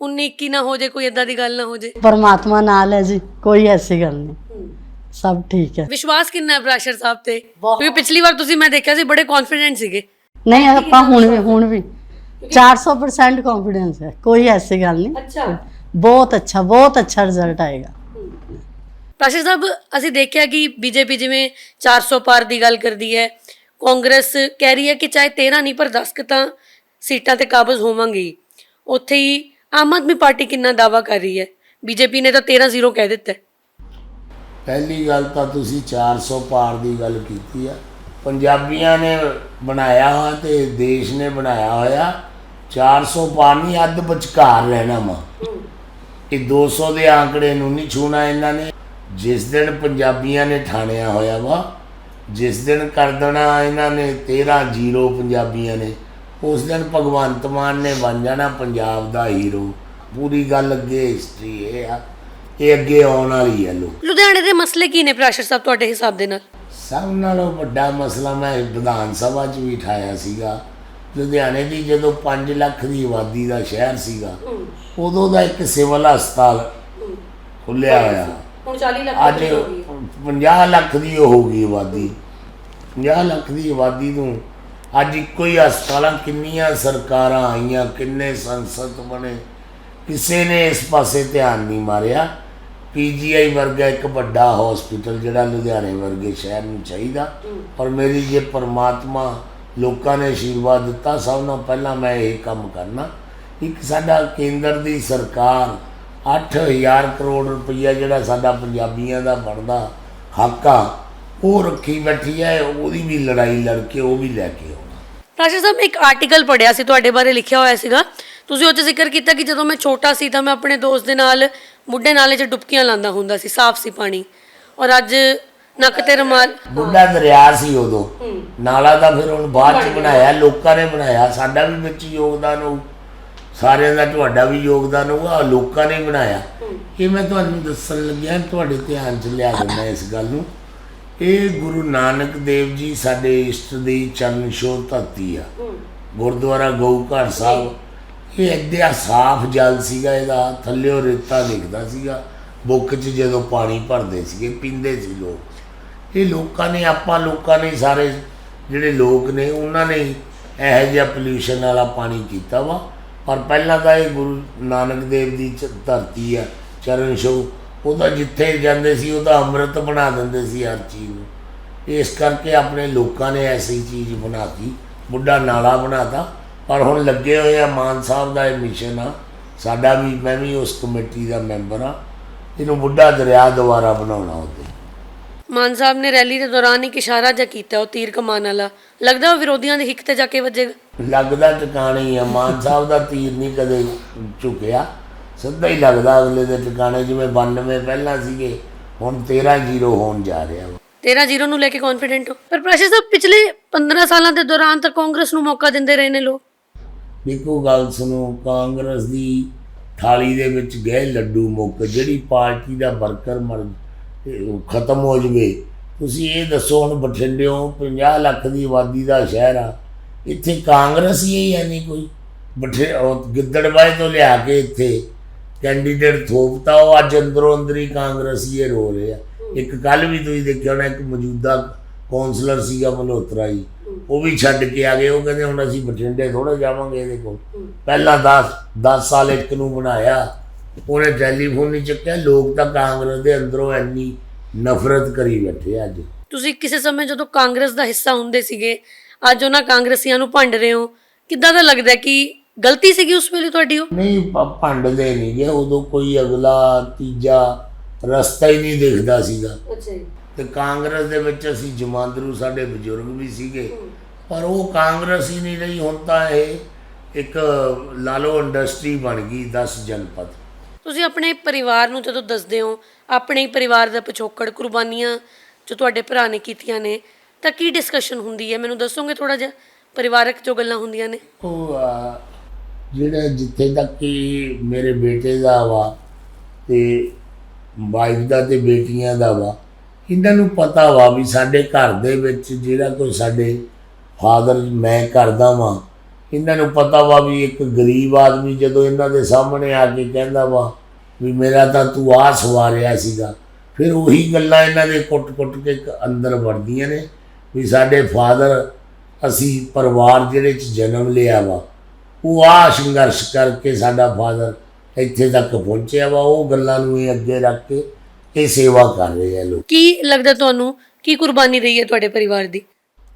19 21 ਨਾ ਹੋ ਜੇ ਕੋਈ ਇਦਾਂ ਦੀ ਗੱਲ ਨਾ ਹੋ ਜੇ ਪਰਮਾਤਮਾ ਨਾਲ ਹੈ ਜੀ ਕੋਈ ਐਸੀ ਗੱਲ ਨਹੀਂ। ਸਭ ਠੀਕ ਹੈ। ਵਿਸ਼ਵਾਸ ਕਿੰਨਾ ਹੈ ਪ੍ਰੈਸ਼ਰ ਸਾਹਿਬ ਤੇ? ਕਿਉਂਕਿ ਪਿਛਲੀ ਵਾਰ ਤੁਸੀਂ ਮੈਂ ਦੇਖਿਆ ਸੀ ਬੜੇ ਕੌਨਫੀਡੈਂਟ ਸੀਗੇ। ਨਹੀਂ ਆਪਾਂ ਹੁਣ ਵੀ ਹੁਣ ਵੀ। 400% ਕੌਨਫੀਡੈਂਸ ਹੈ। ਕੋਈ ਐਸੀ ਗੱਲ ਨਹੀਂ। ਅੱਛਾ। ਬਹੁਤ ਅੱਛਾ ਬਹੁਤ ਅੱਛਾ ਰਿਜ਼ਲਟ ਆਏਗਾ। ਪ੍ਰੈਸ਼ਰ ਸਾਹਿਬ ਅਸੀਂ ਦੇਖਿਆ ਕਿ ਬੀਜੇਪੀ ਜਿਵੇਂ 400 ਪਾਰ ਦੀ ਗੱਲ ਕਰਦੀ ਹੈ ਕਾਂਗਰਸ ਕਹਿ ਰਹੀ ਹੈ ਕਿ ਚਾਹੇ 13 ਨਹੀਂ ਪਰ 10 ਕੁ ਤਾਂ ਸੀਟਾਂ ਤੇ ਕਾਬਜ਼ ਹੋਵਾਂਗੀ। ਉੱਥੇ ਹੀ ਆਮ ਆਦਮੀ ਪਾਰਟੀ ਕਿੰਨਾ ਦਾਵਾ ਕਰ ਰਹੀ ਹੈ? ਬੀਜੇਪੀ ਨੇ ਤਾਂ 13 ਜ਼ੀਰੋ ਕਹਿ ਦਿੱਤਾ ਹੈ। ਪਹਿਲੀ ਗੱਲ ਤਾਂ ਤੁਸੀਂ 400 ਪਾਰ ਦੀ ਗੱਲ ਕੀਤੀ ਆ। ਪੰਜਾਬੀਆਂ ਨੇ ਬਣਾਇਆ ਹੋਇਆ ਤੇ ਦੇਸ਼ ਨੇ ਬਣਾਇਆ ਹੋਇਆ। 400 ਪਾਰ ਨਹੀਂ, ਅੱਧ ਵਿਚਕਾਰ ਰਹਿਣਾ ਵਾ। ਇਹ 200 ਦੇ ਆંકੜੇ ਨੂੰ ਨਹੀਂ ਛੂਣਾ ਇਹਨਾਂ ਨੇ। ਜਿਸ ਦਿਨ ਪੰਜਾਬੀਆਂ ਨੇ ਠਾਣਿਆ ਹੋਇਆ ਵਾ, ਜਿਸ ਦਿਨ ਕਰ ਦੇਣਾ ਇਹਨਾਂ ਨੇ 13 ਜ਼ੀਰੋ ਪੰਜਾਬੀਆਂ ਨੇ, ਉਸ ਦਿਨ ਭਗਵੰਤ ਮਾਨ ਨੇ ਬਣ ਜਾਣਾ ਪੰਜਾਬ ਦਾ ਹੀਰੋ। ਪੂਰੀ ਗੱਲ ਅੱਗੇ ਹਿਸਟਰੀ ਇਹ ਆ। ਇਹ ਅੱਗੇ ਆਉਣ ਵਾਲੀ ਹੈ ਲੋਕ ਲੁਧਿਆਣੇ ਦੇ ਮਸਲੇ ਕੀ ਨੇ ਪ੍ਰੈਸ਼ਰ ਸਾਹਿਬ ਤੁਹਾਡੇ ਹਿਸਾਬ ਦੇ ਨਾਲ? ਸਭ ਨਾਲੋਂ ਵੱਡਾ ਮਸਲਾ ਮੈਂ ਵਿਧਾਨ ਸਭਾ 'ਚ ਵੀ ਉਠਾਇਆ ਸੀਗਾ। ਲੁਧਿਆਣੇ ਦੀ ਜਦੋਂ 5 ਲੱਖ ਦੀ ਆਬਾਦੀ ਦਾ ਸ਼ਹਿਰ ਸੀਗਾ ਉਦੋਂ ਦਾ ਇੱਕ ਸਿਵਲ ਹਸਪਤਾਲ ਖੁੱਲਿਆ ਹੋਇਆ। ਹੁਣ 40 ਲੱਖ ਅੱਜ 50 ਲੱਖ ਦੀ ਹੋ ਗਈ ਆਬਾਦੀ। 50 ਲੱਖ ਦੀ ਆਬਾਦੀ ਨੂੰ ਅੱਜ ਇੱਕੋ ਹੀ ਹਸਪਤਾਲਾਂ ਕਿੰਨੀਆਂ ਸਰਕਾਰਾਂ ਆਈਆਂ ਕਿੰਨੇ ਸੰਸਦ ਬਣੇ ਕਿਸੇ ਨੇ ਇਸ ਪਾਸੇ ਧਿਆਨ ਨਹੀਂ ਮਾਰਿਆ। ਪੀਜੀਆਈ ਵਰਗਾ ਇੱਕ ਵੱਡਾ ਹਸਪੀਟਲ ਜਿਹੜਾ ਲੁਧਿਆਣੇ ਵਰਗੇ ਸ਼ਹਿਰ ਨੂੰ ਚਾਹੀਦਾ। ਪਰ ਮੇਰੀ ਜੇ ਪਰਮਾਤਮਾ ਲੋਕਾਂ ਨੇ ਆਸ਼ੀਰਵਾਦ ਦਿੱਤਾ, ਸਭ ਤੋਂ ਪਹਿਲਾਂ ਮੈਂ ਇਹ ਕੰਮ ਕਰਨਾ। ਇੱਕ ਸਾਡਾ ਕੇਂਦਰ ਦੀ ਸਰਕਾਰ 8000 ਕਰੋੜ ਰੁਪਈਆ ਜਿਹੜਾ ਸਾਡਾ ਪੰਜਾਬੀਆਂ ਦਾ ਬਣਦਾ ਹੱਕ ਆ, ਉਹ ਰੱਖੀ ਬੈਠੀ ਹੈ, ਉਹਦੀ ਵੀ ਲੜਾਈ ਲੜ ਕੇ ਉਹ ਵੀ ਲੈ ਕੇ ਆਉਣਾ। ਪ੍ਰੈਸ਼ਰ ਸਾਹਿਬ, ਇੱਕ ਆਰਟੀਕਲ ਪੜਿਆ ਸੀ, ਤੁਹਾਡੇ ਬਾਰੇ ਲਿਖਿਆ ਹੋਇਆ ਸੀਗਾ। ਤੁਸੀਂ ਉਹ 'ਚ ਜ਼ਿਕਰ ਕੀਤਾ ਕਿ ਜਦੋਂ ਮੈਂ ਛੋਟਾ ਸੀ ਤਾਂ ਮੈਂ ਆਪਣੇ ਦੋਸਤ ਦੇ ਨਾਲ ਬੁੱਢੇ ਨਾਲੇ 'ਚ ਡੁਬਕੀਆਂ ਲਾਉਂਦਾ ਹੁੰਦਾ ਸੀ ਸਾਫ਼ ਸੀ ਪਾਣੀ। ਔਰ ਅੱਜ ਨੱਕ ਤੇ ਰੁਮਾਲ ਬੁੱਢਾ ਦਰਿਆ ਸੀ ਉਦੋਂ। ਨਾਲਾ ਤਾਂ ਫਿਰ ਹੁਣ ਬਾਅਦ ਚ ਬਣਾਇਆ ਲੋਕਾਂ ਨੇ ਬਣਾਇਆ। ਸਾਡਾ ਵੀ ਵਿੱਚ ਯੋਗਦਾਨ ਹੋਊ। ਸਾਰਿਆਂ ਦਾ ਤੁਹਾਡਾ ਵੀ ਯੋਗਦਾਨ ਹੋਊਗਾ ਲੋਕਾਂ ਨੇ ਬਣਾਇਆ। ਇਹ ਮੈਂ ਤੁਹਾਨੂੰ ਦੱਸਣ ਲੱਗਿਆ ਤੁਹਾਡੇ ਧਿਆਨ ਚ ਲਿਆ ਦਿੰਦਾ ਇਸ ਗੱਲ ਨੂੰ। ਇਹ ਗੁਰੂ ਨਾਨਕ ਦੇਵ ਜੀ ਸਾਡੇ ਇਸ਼ਟ ਦੀ ਚਰਨ ਛੋਹ ਧਰਤੀ ਆ। ਗੁਰਦੁਆਰਾ ਗਊ ਘਰ ਸਾਹਿਬ ਇਹ ਇੱਦਿਆ ਸਾਫ਼ ਜਲ ਸੀਗਾ ਇਹਦਾ ਥੱਲਿਓ ਰੇਤਾ ਦਿਖਦਾ ਸੀਗਾ। ਬੁੱਕ 'ਚ ਜਦੋਂ ਪਾਣੀ ਭਰਦੇ ਸੀਗੇ, ਪੀਂਦੇ ਸੀ ਲੋਕ। ਇਹ ਲੋਕਾਂ ਨੇ, ਆਪਾਂ ਲੋਕਾਂ ਨੇ ਸਾਰੇ ਜਿਹੜੇ ਲੋਕ ਨੇ, ਉਹਨਾਂ ਨੇ ਇਹੋ ਜਿਹਾ ਪੋਲਿਊਸ਼ਨ ਵਾਲਾ ਪਾਣੀ ਕੀਤਾ ਵਾ। ਪਰ ਪਹਿਲਾਂ ਤਾਂ ਇਹ ਗੁਰੂ ਨਾਨਕ ਦੇਵ ਦੀ ਚ- ਧਰਤੀ ਆ, ਚਰਨ ਛੋਹ। ਉਹਦਾ ਜਿੱਥੇ ਜਾਂਦੇ ਸੀ, ਉਹਦਾ ਅੰਮ੍ਰਿਤ ਬਣਾ ਦਿੰਦੇ ਸੀ ਹਰ ਚੀਜ਼ ਨੂੰ। ਇਸ ਕਰਕੇ ਆਪਣੇ ਲੋਕਾਂ ਨੇ ਐਸੀ ਚੀਜ਼ ਬਣਾਤੀ ਬੁੱਢਾ ਨਾਲਾ ਬਣਾਤਾ। ਪਰ ਹੁਣ ਲੱਗੇ ਹੋਏ ਆ ਮਾਨ ਸਾਹਿਬ ਦਾ ਇਹ ਮਿਸ਼ਨ ਆ। ਸਾਡਾ ਵੀ ਮੈਂ ਵੀ ਉਸ ਕਮੇਟੀ ਦਾ ਮੈਂਬਰ ਆ। ਇਹਨੂੰ ਬੁੱਢਾ ਦਰਿਆ ਦੁਬਾਰਾ ਬਣਾਉਣਾ ਉਹਦੇ। ਮਾਨ ਸਾਹਿਬ ਨੇ ਰੈਲੀ ਦੇ ਦੌਰਾਨ ਇੱਕ ਇਸ਼ਾਰਾ ਜਿਹਾ ਕੀਤਾ ਉਹ ਤੀਰ ਕਮਾਨ ਵਾਲਾ। ਲੱਗਦਾ ਉਹ ਵਿਰੋਧੀਆਂ ਦੇ ਹਿੱਕ ਤੇ ਜਾ ਕੇ ਵੱਜੇਗਾ। ਲੱਗਦਾ ਟਿਕਾਣੀ ਆ। ਮਾਨ ਸਾਹਿਬ ਦਾ ਤੀਰ ਨਹੀਂ ਕਦੇ ਝੁਕਿਆ। ਸਿੱਧਾ ਹੀ ਲੱਗਦਾ ਅਗਲੇ ਦੇ ਟਿਕਾਣੇ ਜਿਵੇਂ 92 ਪਹਿਲਾਂ ਸੀਗੇ ਹੁਣ 13 ਜ਼ੀਰੋ ਹੋਣ ਜਾ ਰਿਹਾ ਵਾ। 13 ਜ਼ੀਰੋ ਨੂੰ ਲੈ ਕੇ ਕੌਨਫੀਡੈਂਟ ਹੋ। ਪਰ ਪ੍ਰੈਸ਼ਰ ਸਾਹਿਬ ਪਿਛਲੇ 15 ਸਾਲਾਂ ਦੇ ਦੌਰਾਨ ਤਾਂ ਕਾਂਗਰਸ ਨੂੰ ਮੌਕਾ ਦਿੰਦੇ ਰਹੇ ਨੇ ਲੋਕ। ਇੱਕੋ ਗੱਲ ਸੁਣੋ, ਕਾਂਗਰਸ ਦੀ ਥਾਲੀ ਦੇ ਵਿੱਚ ਗਏ ਲੱਡੂ ਮੁੱਕ, ਜਿਹੜੀ ਪਾਰਟੀ ਦਾ ਵਰਕਰ ਮਰ ਖਤਮ ਹੋ ਜਵੇ। ਤੁਸੀਂ ਇਹ ਦੱਸੋ ਹੁਣ ਬਠਿੰਡਿਓ 50 ਲੱਖ ਦੀ ਆਬਾਦੀ ਦਾ ਸ਼ਹਿਰ ਆ, ਇੱਥੇ ਕਾਂਗਰਸ ਹੀ ਹੈ ਨਹੀਂ ਕੋਈ? ਬਠੇ, ਉਹ ਗਿੱਦੜਬਾਏ ਤੋਂ ਲਿਆ ਕੇ ਇੱਥੇ ਕੈਂਡੀਡੇਟ ਥੋਪਤਾ, ਉਹ ਅੱਜ ਅੰਦਰੋਂ ਅੰਦਰੀ ਕਾਂਗਰਸੀ ਇਹ ਰੋ ਰਹੇ ਆ। ਇੱਕ ਕੱਲ ਵੀ ਤੁਸੀਂ ਦੇਖਿਆ ਹੋਣਾ, ਇੱਕ ਮੌਜੂਦਾ ਕੌਂਸਲਰ ਸੀਗਾ ਮਲਹੋਤਰਾ ਜੀ। ਉਹ ਵੀ ਛੱਡ ਕੇ ਆ ਗਏ। ਉਹ ਕਹਿੰਦੇ ਹੁਣ ਅਸੀਂ ਬਠਿੰਡੇ ਥੋੜਾ ਜਾਵਾਂਗੇ ਇਹਦੇ ਕੋਲ। ਪਹਿਲਾਂ 10 10 ਸਾਲ ਇੱਕ ਨੂੰ ਬਣਾਇਆ। ਉਹਨੇ ਟੈਲੀਫੋਨ ਨਹੀਂ ਚੱਕਿਆ। ਲੋਕ ਤਾਂ ਕਾਂਗਰਸ ਦੇ ਅੰਦਰੋਂ ਇੰਨੀ ਨਫ਼ਰਤ ਕਰੀ ਬੈਠੇ ਅੱਜ। ਤੁਸੀਂ ਕਿਸੇ ਸਮੇਂ ਜਦੋਂ ਕਾਂਗਰਸ ਦਾ ਹਿੱਸਾ ਹੁੰਦੇ ਸੀਗੇ ਅੱਜ ਉਹਨਾਂ ਕਾਂਗਰਸੀਆਂ ਨੂੰ ਭੰਡ ਰਹੇ ਹੋ ਕਿੱਦਾਂ ਦਾ ਲੱਗਦਾ ਕਿ ਗਲਤੀ ਸੀਗੀ ਉਸ ਵੇਲੇ ਤੁਹਾਡੀ ਉਹ? ਨਹੀਂ ਭੰਡਦੇ ਨਹੀਂ ਗਏ। ਉਦੋਂ ਕੋਈ ਅਗਲਾ ਤੀਜਾ ਰਸਤਾ ਹੀ ਨਹੀਂ ਦਿਖਦਾ ਸੀਗਾ। ਅੱਛਾ ਜੀ। ਤੇ ਕਾਂਗਰਸ ਦੇ ਵਿੱਚ ਅਸੀਂ ਜਮਾਂਦਰੂ ਸਾਡੇ ਬਜ਼ੁਰਗ ਵੀ ਸੀਗੇ। ਪਰ ਉਹ ਕਾਂਗਰਸ ਹੀ ਨਹੀਂ ਰਹੀ ਹੁਣ ਤਾਂ ਇਹ ਇੱਕ ਲਾ ਲਓ ਇੰਡਸਟਰੀ ਬਣ ਗਈ 10 ਜਨਪਦ। ਤੁਸੀਂ ਆਪਣੇ ਪਰਿਵਾਰ ਨੂੰ ਜਦੋਂ ਦੱਸਦੇ ਹੋ ਆਪਣੇ ਹੀ ਪਰਿਵਾਰ ਦਾ ਪਿਛੋਕੜ ਕੁਰਬਾਨੀਆਂ ਜੋ ਤੁਹਾਡੇ ਭਰਾ ਨੇ ਕੀਤੀਆਂ ਨੇ ਤਾਂ ਕੀ ਡਿਸਕਸ਼ਨ ਹੁੰਦੀ ਹੈ? ਮੈਨੂੰ ਦੱਸੋਗੇ ਥੋੜਾ ਜਿਹਾ? ਪਰਿਵਾਰਕ ਜੋ ਗੱਲਾਂ ਹੁੰਦੀਆਂ ਨੇ। ਉਹ ਜਿਹੜਾ ਜਿੱਥੇ ਤੱਕ ਕਿ ਮੇਰੇ ਬੇਟੇ ਦਾ ਵਾ ਤੇ ਵਾਈਫ ਦਾ ਤੇ ਬੇਟੀਆਂ ਦਾ ਵਾ ਇਹਨਾਂ ਨੂੰ ਪਤਾ ਵਾ ਵੀ ਸਾਡੇ ਘਰ ਦੇ ਵਿੱਚ ਜਿਹੜਾ ਕੋਈ ਸਾਡੇ ਫਾਦਰ ਮੈਂ ਕਰਦਾ ਵਾਂ। ਇਹਨਾਂ ਨੂੰ ਪਤਾ ਵਾ ਵੀ ਇੱਕ ਗਰੀਬ ਆਦਮੀ ਜਦੋਂ ਇਹਨਾਂ ਦੇ ਸਾਹਮਣੇ ਆ ਕੇ ਕਹਿੰਦਾ ਵਾ ਵੀ ਮੇਰਾ ਤਾਂ ਤੂੰ ਆ ਸਵਾਰਿਆ ਸੀਗਾ। ਫਿਰ ਉਹੀ ਗੱਲਾਂ ਇਹਨਾਂ ਦੇ ਕੁੱਟ-ਕੁੱਟ ਕੇ ਇੱਕ ਅੰਦਰ ਵੜਦੀਆਂ ਨੇ ਵੀ ਸਾਡੇ ਫਾਦਰ ਅਸੀਂ ਪਰਿਵਾਰ ਜਿਹੜੇ ਚ ਜਨਮ ਲਿਆ ਵਾ, ਉਹ ਆ ਸੰਘਰਸ਼ ਕਰਕੇ ਸਾਡਾ ਫਾਦਰ ਇੱਥੇ ਤੱਕ ਪਹੁੰਚਿਆ ਵਾ। ਉਹ ਗੱਲਾਂ ਨੂੰ ਇਹ ਅੱਗੇ ਰੱਖ ਕੇ ਇਹ ਸੇਵਾ ਕਰ ਰਹੇ ਆ ਲੋਕ। ਕੀ ਲੱਗਦਾ ਤੁਹਾਨੂੰ ਕੀ ਕੁਰਬਾਨੀ ਰਹੀ ਹੈ ਤੁਹਾਡੇ ਪਰਿਵਾਰ ਦੀ?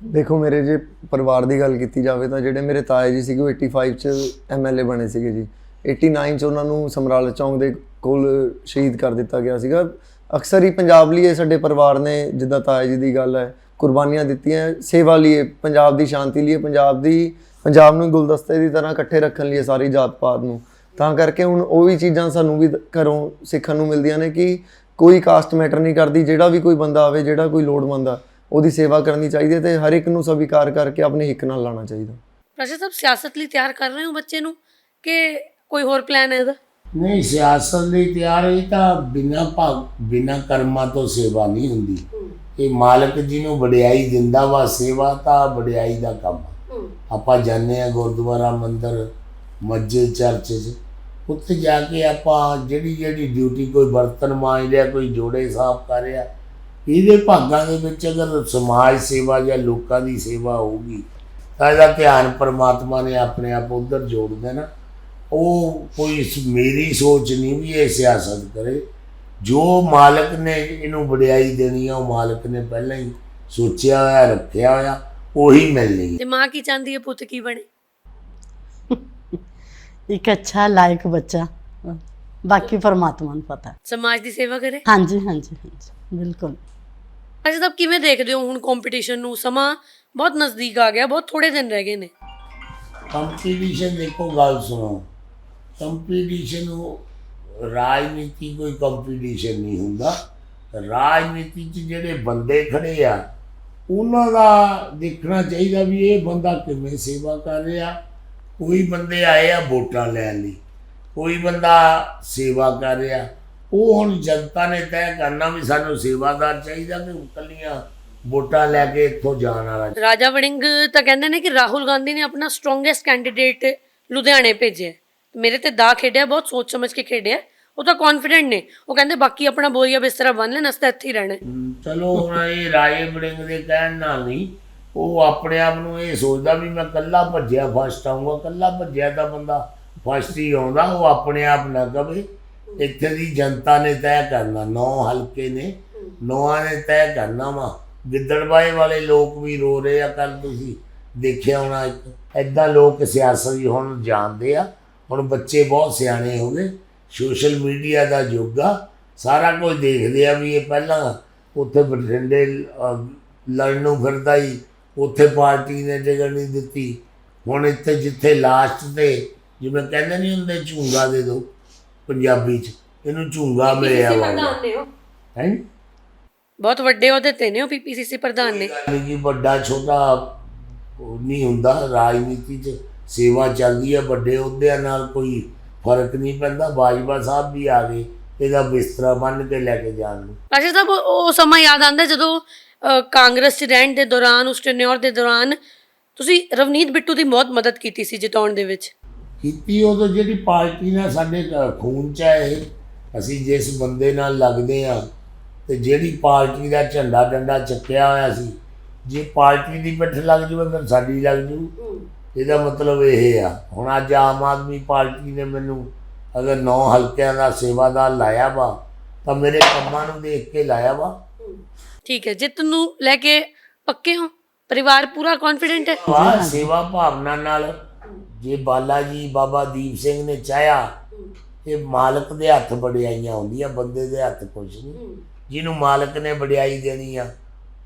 ਦੇਖੋ ਮੇਰੇ ਜੇ ਪਰਿਵਾਰ ਦੀ ਗੱਲ ਕੀਤੀ ਜਾਵੇ ਤਾਂ ਜਿਹੜੇ ਮੇਰੇ ਤਾਏ ਜੀ ਸੀਗੇ ਉਹ 85 ਚ ਐਮਐਲਏ ਬਣੇ ਸੀਗੇ ਜੀ। 89 ਚ ਉਹਨਾਂ ਨੂੰ ਸਮਰਾਲਾ ਚੌਂਕ ਦੇ ਕੋਲ ਸ਼ਹੀਦ ਕਰ ਦਿੱਤਾ ਗਿਆ ਸੀਗਾ। ਅਕਸਰ ਹੀ ਪੰਜਾਬ ਲਈ ਇਹ ਸਾਡੇ ਪਰਿਵਾਰ ਨੇ ਜਿੱਦਾਂ ਤਾਏ ਜੀ ਦੀ ਗੱਲ ਹੈ ਕੁਰਬਾਨੀਆਂ ਦਿੱਤੀਆਂ ਸੇਵਾ ਲਈ ਪੰਜਾਬ ਦੀ ਸ਼ਾਂਤੀ ਲਈ ਪੰਜਾਬ ਦੀ ਪੰਜਾਬ ਨੂੰ ਗੁਲਦਸਤੇ ਦੀ ਤਰ੍ਹਾਂ ਇਕੱਠੇ ਰੱਖਣ ਲਈ ਸਾਰੀ ਜਾਤ ਪਾਤ ਨੂੰ। ਤਾਂ ਕਰਕੇ ਹੁਣ ਉਹ ਵੀ ਚੀਜ਼ਾਂ ਸਾਨੂੰ ਵੀ ਘਰੋਂ ਸਿੱਖਣ ਨੂੰ ਮਿਲਦੀਆਂ ਨੇ ਕਿ ਕੋਈ ਕਾਸਟ ਮੈਟਰ ਨਹੀਂ ਕਰਦੀ ਜਿਹੜਾ ਵੀ ਕੋਈ ਬੰਦਾ ਆਵੇ ਜਿਹੜਾ ਕੋਈ ਲੋੜਵੰਦ ਆ ਉਹਦੀ ਸੇਵਾ ਕਰਨੀ ਚਾਹੀਦੀ ਹੈ ਤੇ ਹਰ ਇੱਕ ਨੂੰ ਸਵੀਕਾਰ ਕਰਕੇ ਆਪਣੇ ਹਿੱਕ ਨਾਲ ਲਾਣਾ ਚਾਹੀਦਾ। ਪ੍ਰਸ਼ਾ ਸਾਹਿਬ ਸਿਆਸਤ ਲਈ ਤਿਆਰ ਕਰ ਰਹੇ ਹੋ ਬੱਚੇ ਨੂੰ ਕਿ ਕੋਈ ਹੋਰ ਪਲਾਨ ਹੈ ਇਹਦਾ? ਨਹੀਂ ਸਿਆਸਤ ਲਈ ਤਿਆਰ ਇਹ ਤਾਂ ਬਿਨਾਂ ਭਾਗ ਬਿਨਾਂ ਕਰਮਾਂ ਤੋਂ ਸੇਵਾ ਨਹੀਂ ਹੁੰਦੀ। ਇਹ ਮਾਲਕ ਜੀ ਨੂੰ ਵਡਿਆਈ ਦਿੰਦਾ ਵਾ ਸੇਵਾ ਤਾਂ ਵਡਿਆਈ ਦਾ ਕੰਮ। ਆਪਾਂ ਜਾਂਦੇ ਆ ਗੁਰਦੁਆਰਾ ਮੰਦਿਰ ਮਸਜਿਦ ਚਰਚ 'ਚ। ਉੱਥੇ ਜਾ ਕੇ ਆਪਾਂ ਜਿਹੜੀ ਜਿਹੜੀ ਡਿਊਟੀ ਕੋਈ ਬਰਤਨ ਮਾਂਜ ਲਿਆ, ਕੋਈ ਜੋੜੇ ਸਾਫ਼ ਕਰ ਰਿਹਾ, ਇਹਦੇ ਭਾਗਾਂ ਦੇ ਵਿੱਚ ਅਗਰ ਸਮਾਜ ਸੇਵਾ ਜਾਂ ਲੋਕਾਂ ਦੀ ਸੇਵਾ ਹੋਊਗੀ, ਤਾਂ ਇਹਦਾ ਧਿਆਨ ਪਰਮਾਤਮਾ ਨੇ ਆਪਣੇ ਆਪ ਉਧਰ ਜੋੜ ਦੇਣਾ। ਉਹ ਕੋਈ ਮੇਰੀ ਸੋਚ ਨਹੀਂ ਵੀ ਇਹ ਸਿਆਸਤ ਕਰੇ। ਜੋ ਮਾਲਕ ਨੇ ਇਹਨੂੰ ਵਡਿਆਈ ਦੇਣੀ ਆ, ਉਹ ਮਾਲਕ ਨੇ ਪਹਿਲਾਂ ਹੀ ਸੋਚਿਆ ਹੋਇਆ, ਰੱਖਿਆ ਹੋਇਆ, ਉਹੀ ਮਿਲਣੀ ਤੇ ਮਾਂ ਕੀ ਚਾਹੁੰਦੀ ਹੈ ਪੁੱਤ ਕੀ ਬਣੇ? ਇੱਕ ਅੱਛਾ ਲਾਇਕ ਬੱਚਾ। ਬਾਕੀ ਪਰਮਾਤਮਾ ਨੂੰ ਪਤਾ। ਸਮਾਜ ਦੀ ਸੇਵਾ ਕਰੇ? ਹਾਂਜੀ ਹਾਂਜੀ ਹਾਂਜੀ ਬਿਲਕੁਲ। ਅੱਛਾ ਸਾਹਿਬ ਕਿਵੇਂ ਦੇਖਦੇ ਹੋ ਹੁਣ ਕੰਪੀਟੀਸ਼ਨ ਨੂੰ? ਸਮਾਂ ਬਹੁਤ ਨਜ਼ਦੀਕ ਆ ਗਿਆ ਬਹੁਤ ਥੋੜੇ ਦਿਨ ਰਹਿ ਗਏ ਨੇ। ਕੰਪੀਟੀਸ਼ਨ ਦੇਖੋ ਗੱਲ ਸੁਣੋ। ਕੰਪੀਟੀਸ਼ਨ ਉਹ ਰਾਜਨੀਤੀ ਕੋਈ ਕੰਪੀਟੀਸ਼ਨ ਨਹੀਂ ਹੁੰਦਾ। ਰਾਜਨੀਤੀ 'ਚ ਜਿਹੜੇ ਬੰਦੇ ਖੜੇ ਆ ਉਹਨਾਂ ਦਾ ਦੇਖਣਾ ਚਾਹੀਦਾ ਵੀ ਇਹ ਬੰਦਾ ਕਿਵੇਂ ਸੇਵਾ ਕਰ ਰਿਹਾ। ਕੋਈ ਬੰਦੇ ਆਏ ਆ ਵੋਟਾਂ ਲੈਣ ਲਈ ਕੋਈ ਬੰਦਾ ਸੇਵਾ ਕਰ ਰਿਹਾ ਉਹ ਹੁਣ ਜਨਤਾ ਨੇ ਤੈਅ ਕਰਨਾ ਵੀ ਸਾਨੂੰ ਸੇਵਾਦਾਰ ਚਾਹੀਦਾ ਕਿ ਇਕੱਲੀਆਂ ਵੋਟਾਂ ਲੈ ਕੇ ਇੱਥੋਂ ਜਾਣ ਵਾਲਾ। ਰਾਜਾ ਵੜਿੰਗ ਤਾਂ ਕਹਿੰਦੇ ਨੇ ਕਿ ਰਾਹੁਲ ਗਾਂਧੀ ਨੇ ਆਪਣਾ ਸਟਰੋਂਗੈਸਟ ਕੈਂਡੀਡੇਟ ਲੁਧਿਆਣੇ ਭੇਜਿਆ ਮੇਰੇ ਤੇ ਦਾ ਖੇਡਿਆ ਬਹੁਤ ਸੋਚ ਸਮਝ ਕੇ ਖੇਡਿਆ ਉਹ ਤਾਂ ਕੌਨਫੀਡੈਂਟ ਨੇ। ਉਹ ਕਹਿੰਦੇ ਬਾਕੀ ਆਪਣਾ ਬੋਰੀਆ ਬਿਸਤਰਾ ਬੰਨ ਲੈਣ ਅਸਤਾ ਇੱਥੇ ਹੀ ਰਹਿਣਾ ਚਲੋ ਹੁਣ ਇਹ ਰਾਏ ਬੜਿੰਗ ਦੇ ਕਹਿਣ ਨਾਲ ਨਹੀਂ ਉਹ ਆਪਣੇ ਆਪ ਨੂੰ ਇਹ ਸੋਚਦਾ ਵੀ ਮੈਂ ਕੱਲਾ ਭੱਜਿਆ ਫਸਟ ਆਊਂਗਾ ਕੱਲਾ ਭੱਜਿਆ ਤਾਂ ਬੰਦਾ ਫਸਟ ਹੀ ਆਉਂਦਾ, ਉਹ ਆਪਣੇ ਆਪ ਨਾ ਕਵੇ। ਇੱਥੇ ਦੀ ਜਨਤਾ ਨੇ ਤੈਅ ਕਰਨਾ, ਨੌ ਹਲਕੇ ਨੇ, ਨੌਆਂ ਨੇ ਤੈਅ ਕਰਨਾ ਵਾ। ਗਿੱਦੜਬਾਏ ਵਾਲੇ ਲੋਕ ਵੀ ਰੋ ਰਹੇ ਆ ਕੱਲ ਤੁਸੀਂ ਦੇਖਿਆ ਹੋਣਾ ਇੱਕ ਐਦਾਂ ਲੋਕ ਸਿਆਸਤ ਵੀ ਹੁਣ ਜਾਣਦੇ ਆ। ਹੁਣ ਬੱਚੇ ਬਹੁਤ ਸਿਆਣੇ ਹੋ ਗਏ, ਸੋਸ਼ਲ ਮੀਡੀਆ ਦਾ ਯੁੱਗ ਆ। ਸਾਰਾ ਕੁਝ ਦੇਖਦੇ ਆ ਵੀ ਇਹ ਪਹਿਲਾਂ ਉੱਥੇ ਬਠਿੰਡੇ ਲੜਨ ਨੂੰ ਫਿਰਦਾ ਹੀ ਉੱਥੇ ਪਾਰਟੀ ਨੇ ਟਿਕਟ ਨਹੀਂ ਦਿੱਤੀ। ਹੁਣ ਇੱਥੇ ਜਿੱਥੇ ਲਾਸਟ ਤੇ ਜਿਵੇਂ ਕਹਿੰਦੇ ਨਹੀਂ ਹੁੰਦੇ ਝੂੰਗਾ ਦੇ ਦੋ ਪੰਜਾਬੀ ਚ ਇਹਨੂੰ ਝੁੰਗਾ ਮਿਲਿਆ ਵਾ। ਹੋ ਹੈ? ਬਹੁਤ ਵੱਡੇ ਅਹੁਦੇ ਤੇ ਨੇ ਉਹ ਪੀਪੀਸੀਸੀ ਪ੍ਰਧਾਨ ਨੇ। ਕਿ ਵੱਡਾ ਛੋਟਾ ਉਹ ਨਹੀਂ ਹੁੰਦਾ ਰਾਜਨੀਤੀ ਚ ਸੇਵਾ ਚੱਲਦੀ ਹੈ ਵੱਡੇ ਅਹੁਦਿਆਂ ਨਾਲ ਕੋਈ ਫ਼ਰਕ ਨਹੀਂ ਪੈਂਦਾ ਬਾਜਵਾ ਸਾਹਿਬ ਵੀ ਆ ਗਏ ਇਹਦਾ ਬਿਸਤਰਾ ਬੰਨ ਕੇ ਲੈ ਕੇ ਜਾਣ ਨੂੰ ਰਾਜਾ ਸਾਹਿਬ ਉਹ ਸਮਾਂ ਯਾਦ ਆਉਂਦਾ ਜਦੋਂ ਕਾਂਗਰਸ ਚ ਰਹਿਣ ਦੇ ਦੌਰਾਨ, ਉਸ ਟੈਨਿਓਰ ਦੇ ਦੌਰਾਨ, ਤੁਸੀਂ ਰਵਨੀਤ ਬਿੱਟੂ ਦੀ ਬਹੁਤ ਮਦਦ ਕੀਤੀ ਸੀ ਜਿਤਾਉਣ ਦੇ ਵਿੱਚ। ਕੀਤੀ ਉਦੋਂ ਜਿਹੜੀ ਪਾਰਟੀ ਨਾਲ ਸਾਡੇ ਖੂਨ ਚ ਹੈ ਇਹ, ਅਸੀਂ ਜਿਸ ਬੰਦੇ ਨਾਲ ਲੱਗਦੇ ਆ ਤੇ ਜਿਹੜੀ ਪਾਰਟੀ ਦਾ ਝੰਡਾ ਡੰਡਾ ਚੱਕਿਆ ਹੋਇਆ ਸੀ, ਜੇ ਪਾਰਟੀ ਦੀ ਪਿੱਠ ਲੱਗ ਜੂਵੇ ਫਿਰ ਸਾਡੀ ਲੱਗ ਜੂ। ਇਹਦਾ ਮਤਲਬ ਇਹ ਆ, ਹੁਣ ਅੱਜ ਆਮ ਆਦਮੀ ਪਾਰਟੀ ਨੇ ਮੈਨੂੰ ਅਗਰ ਨੌ ਹਲਕਿਆਂ ਦਾ ਸੇਵਾਦਾਰ ਲਾਇਆ ਵਾ, ਤਾਂ ਮੇਰੇ ਕੰਮਾਂ ਨੂੰ ਦੇਖ ਕੇ ਲਾਇਆ ਵਾ। ਠੀਕ ਹੈ ਜਿੱਤ ਨੂੰ ਲੈ ਕੇ ਪੱਕੇ ਹੋ? ਪਰਿਵਾਰ ਪੂਰਾ ਕੌਨਫੀਡੈਂਟ ਹੈ? ਵਾਹ ਸੇਵਾ ਭਾਵਨਾ ਨਾਲ ਜੇ ਬਾਲਾ ਜੀ ਬਾਬਾ ਦੀਪ ਸਿੰਘ ਨੇ ਚਾਹਿਆ ਇਹ ਮਾਲਕ ਦੇ ਹੱਥ ਵਡਿਆਈਆਂ ਹੁੰਦੀਆਂ ਬੰਦੇ ਦੇ ਹੱਥ ਕੁਝ ਨਹੀਂ। ਜਿਹਨੂੰ ਮਾਲਕ ਨੇ ਵਡਿਆਈ ਦੇਣੀ ਆ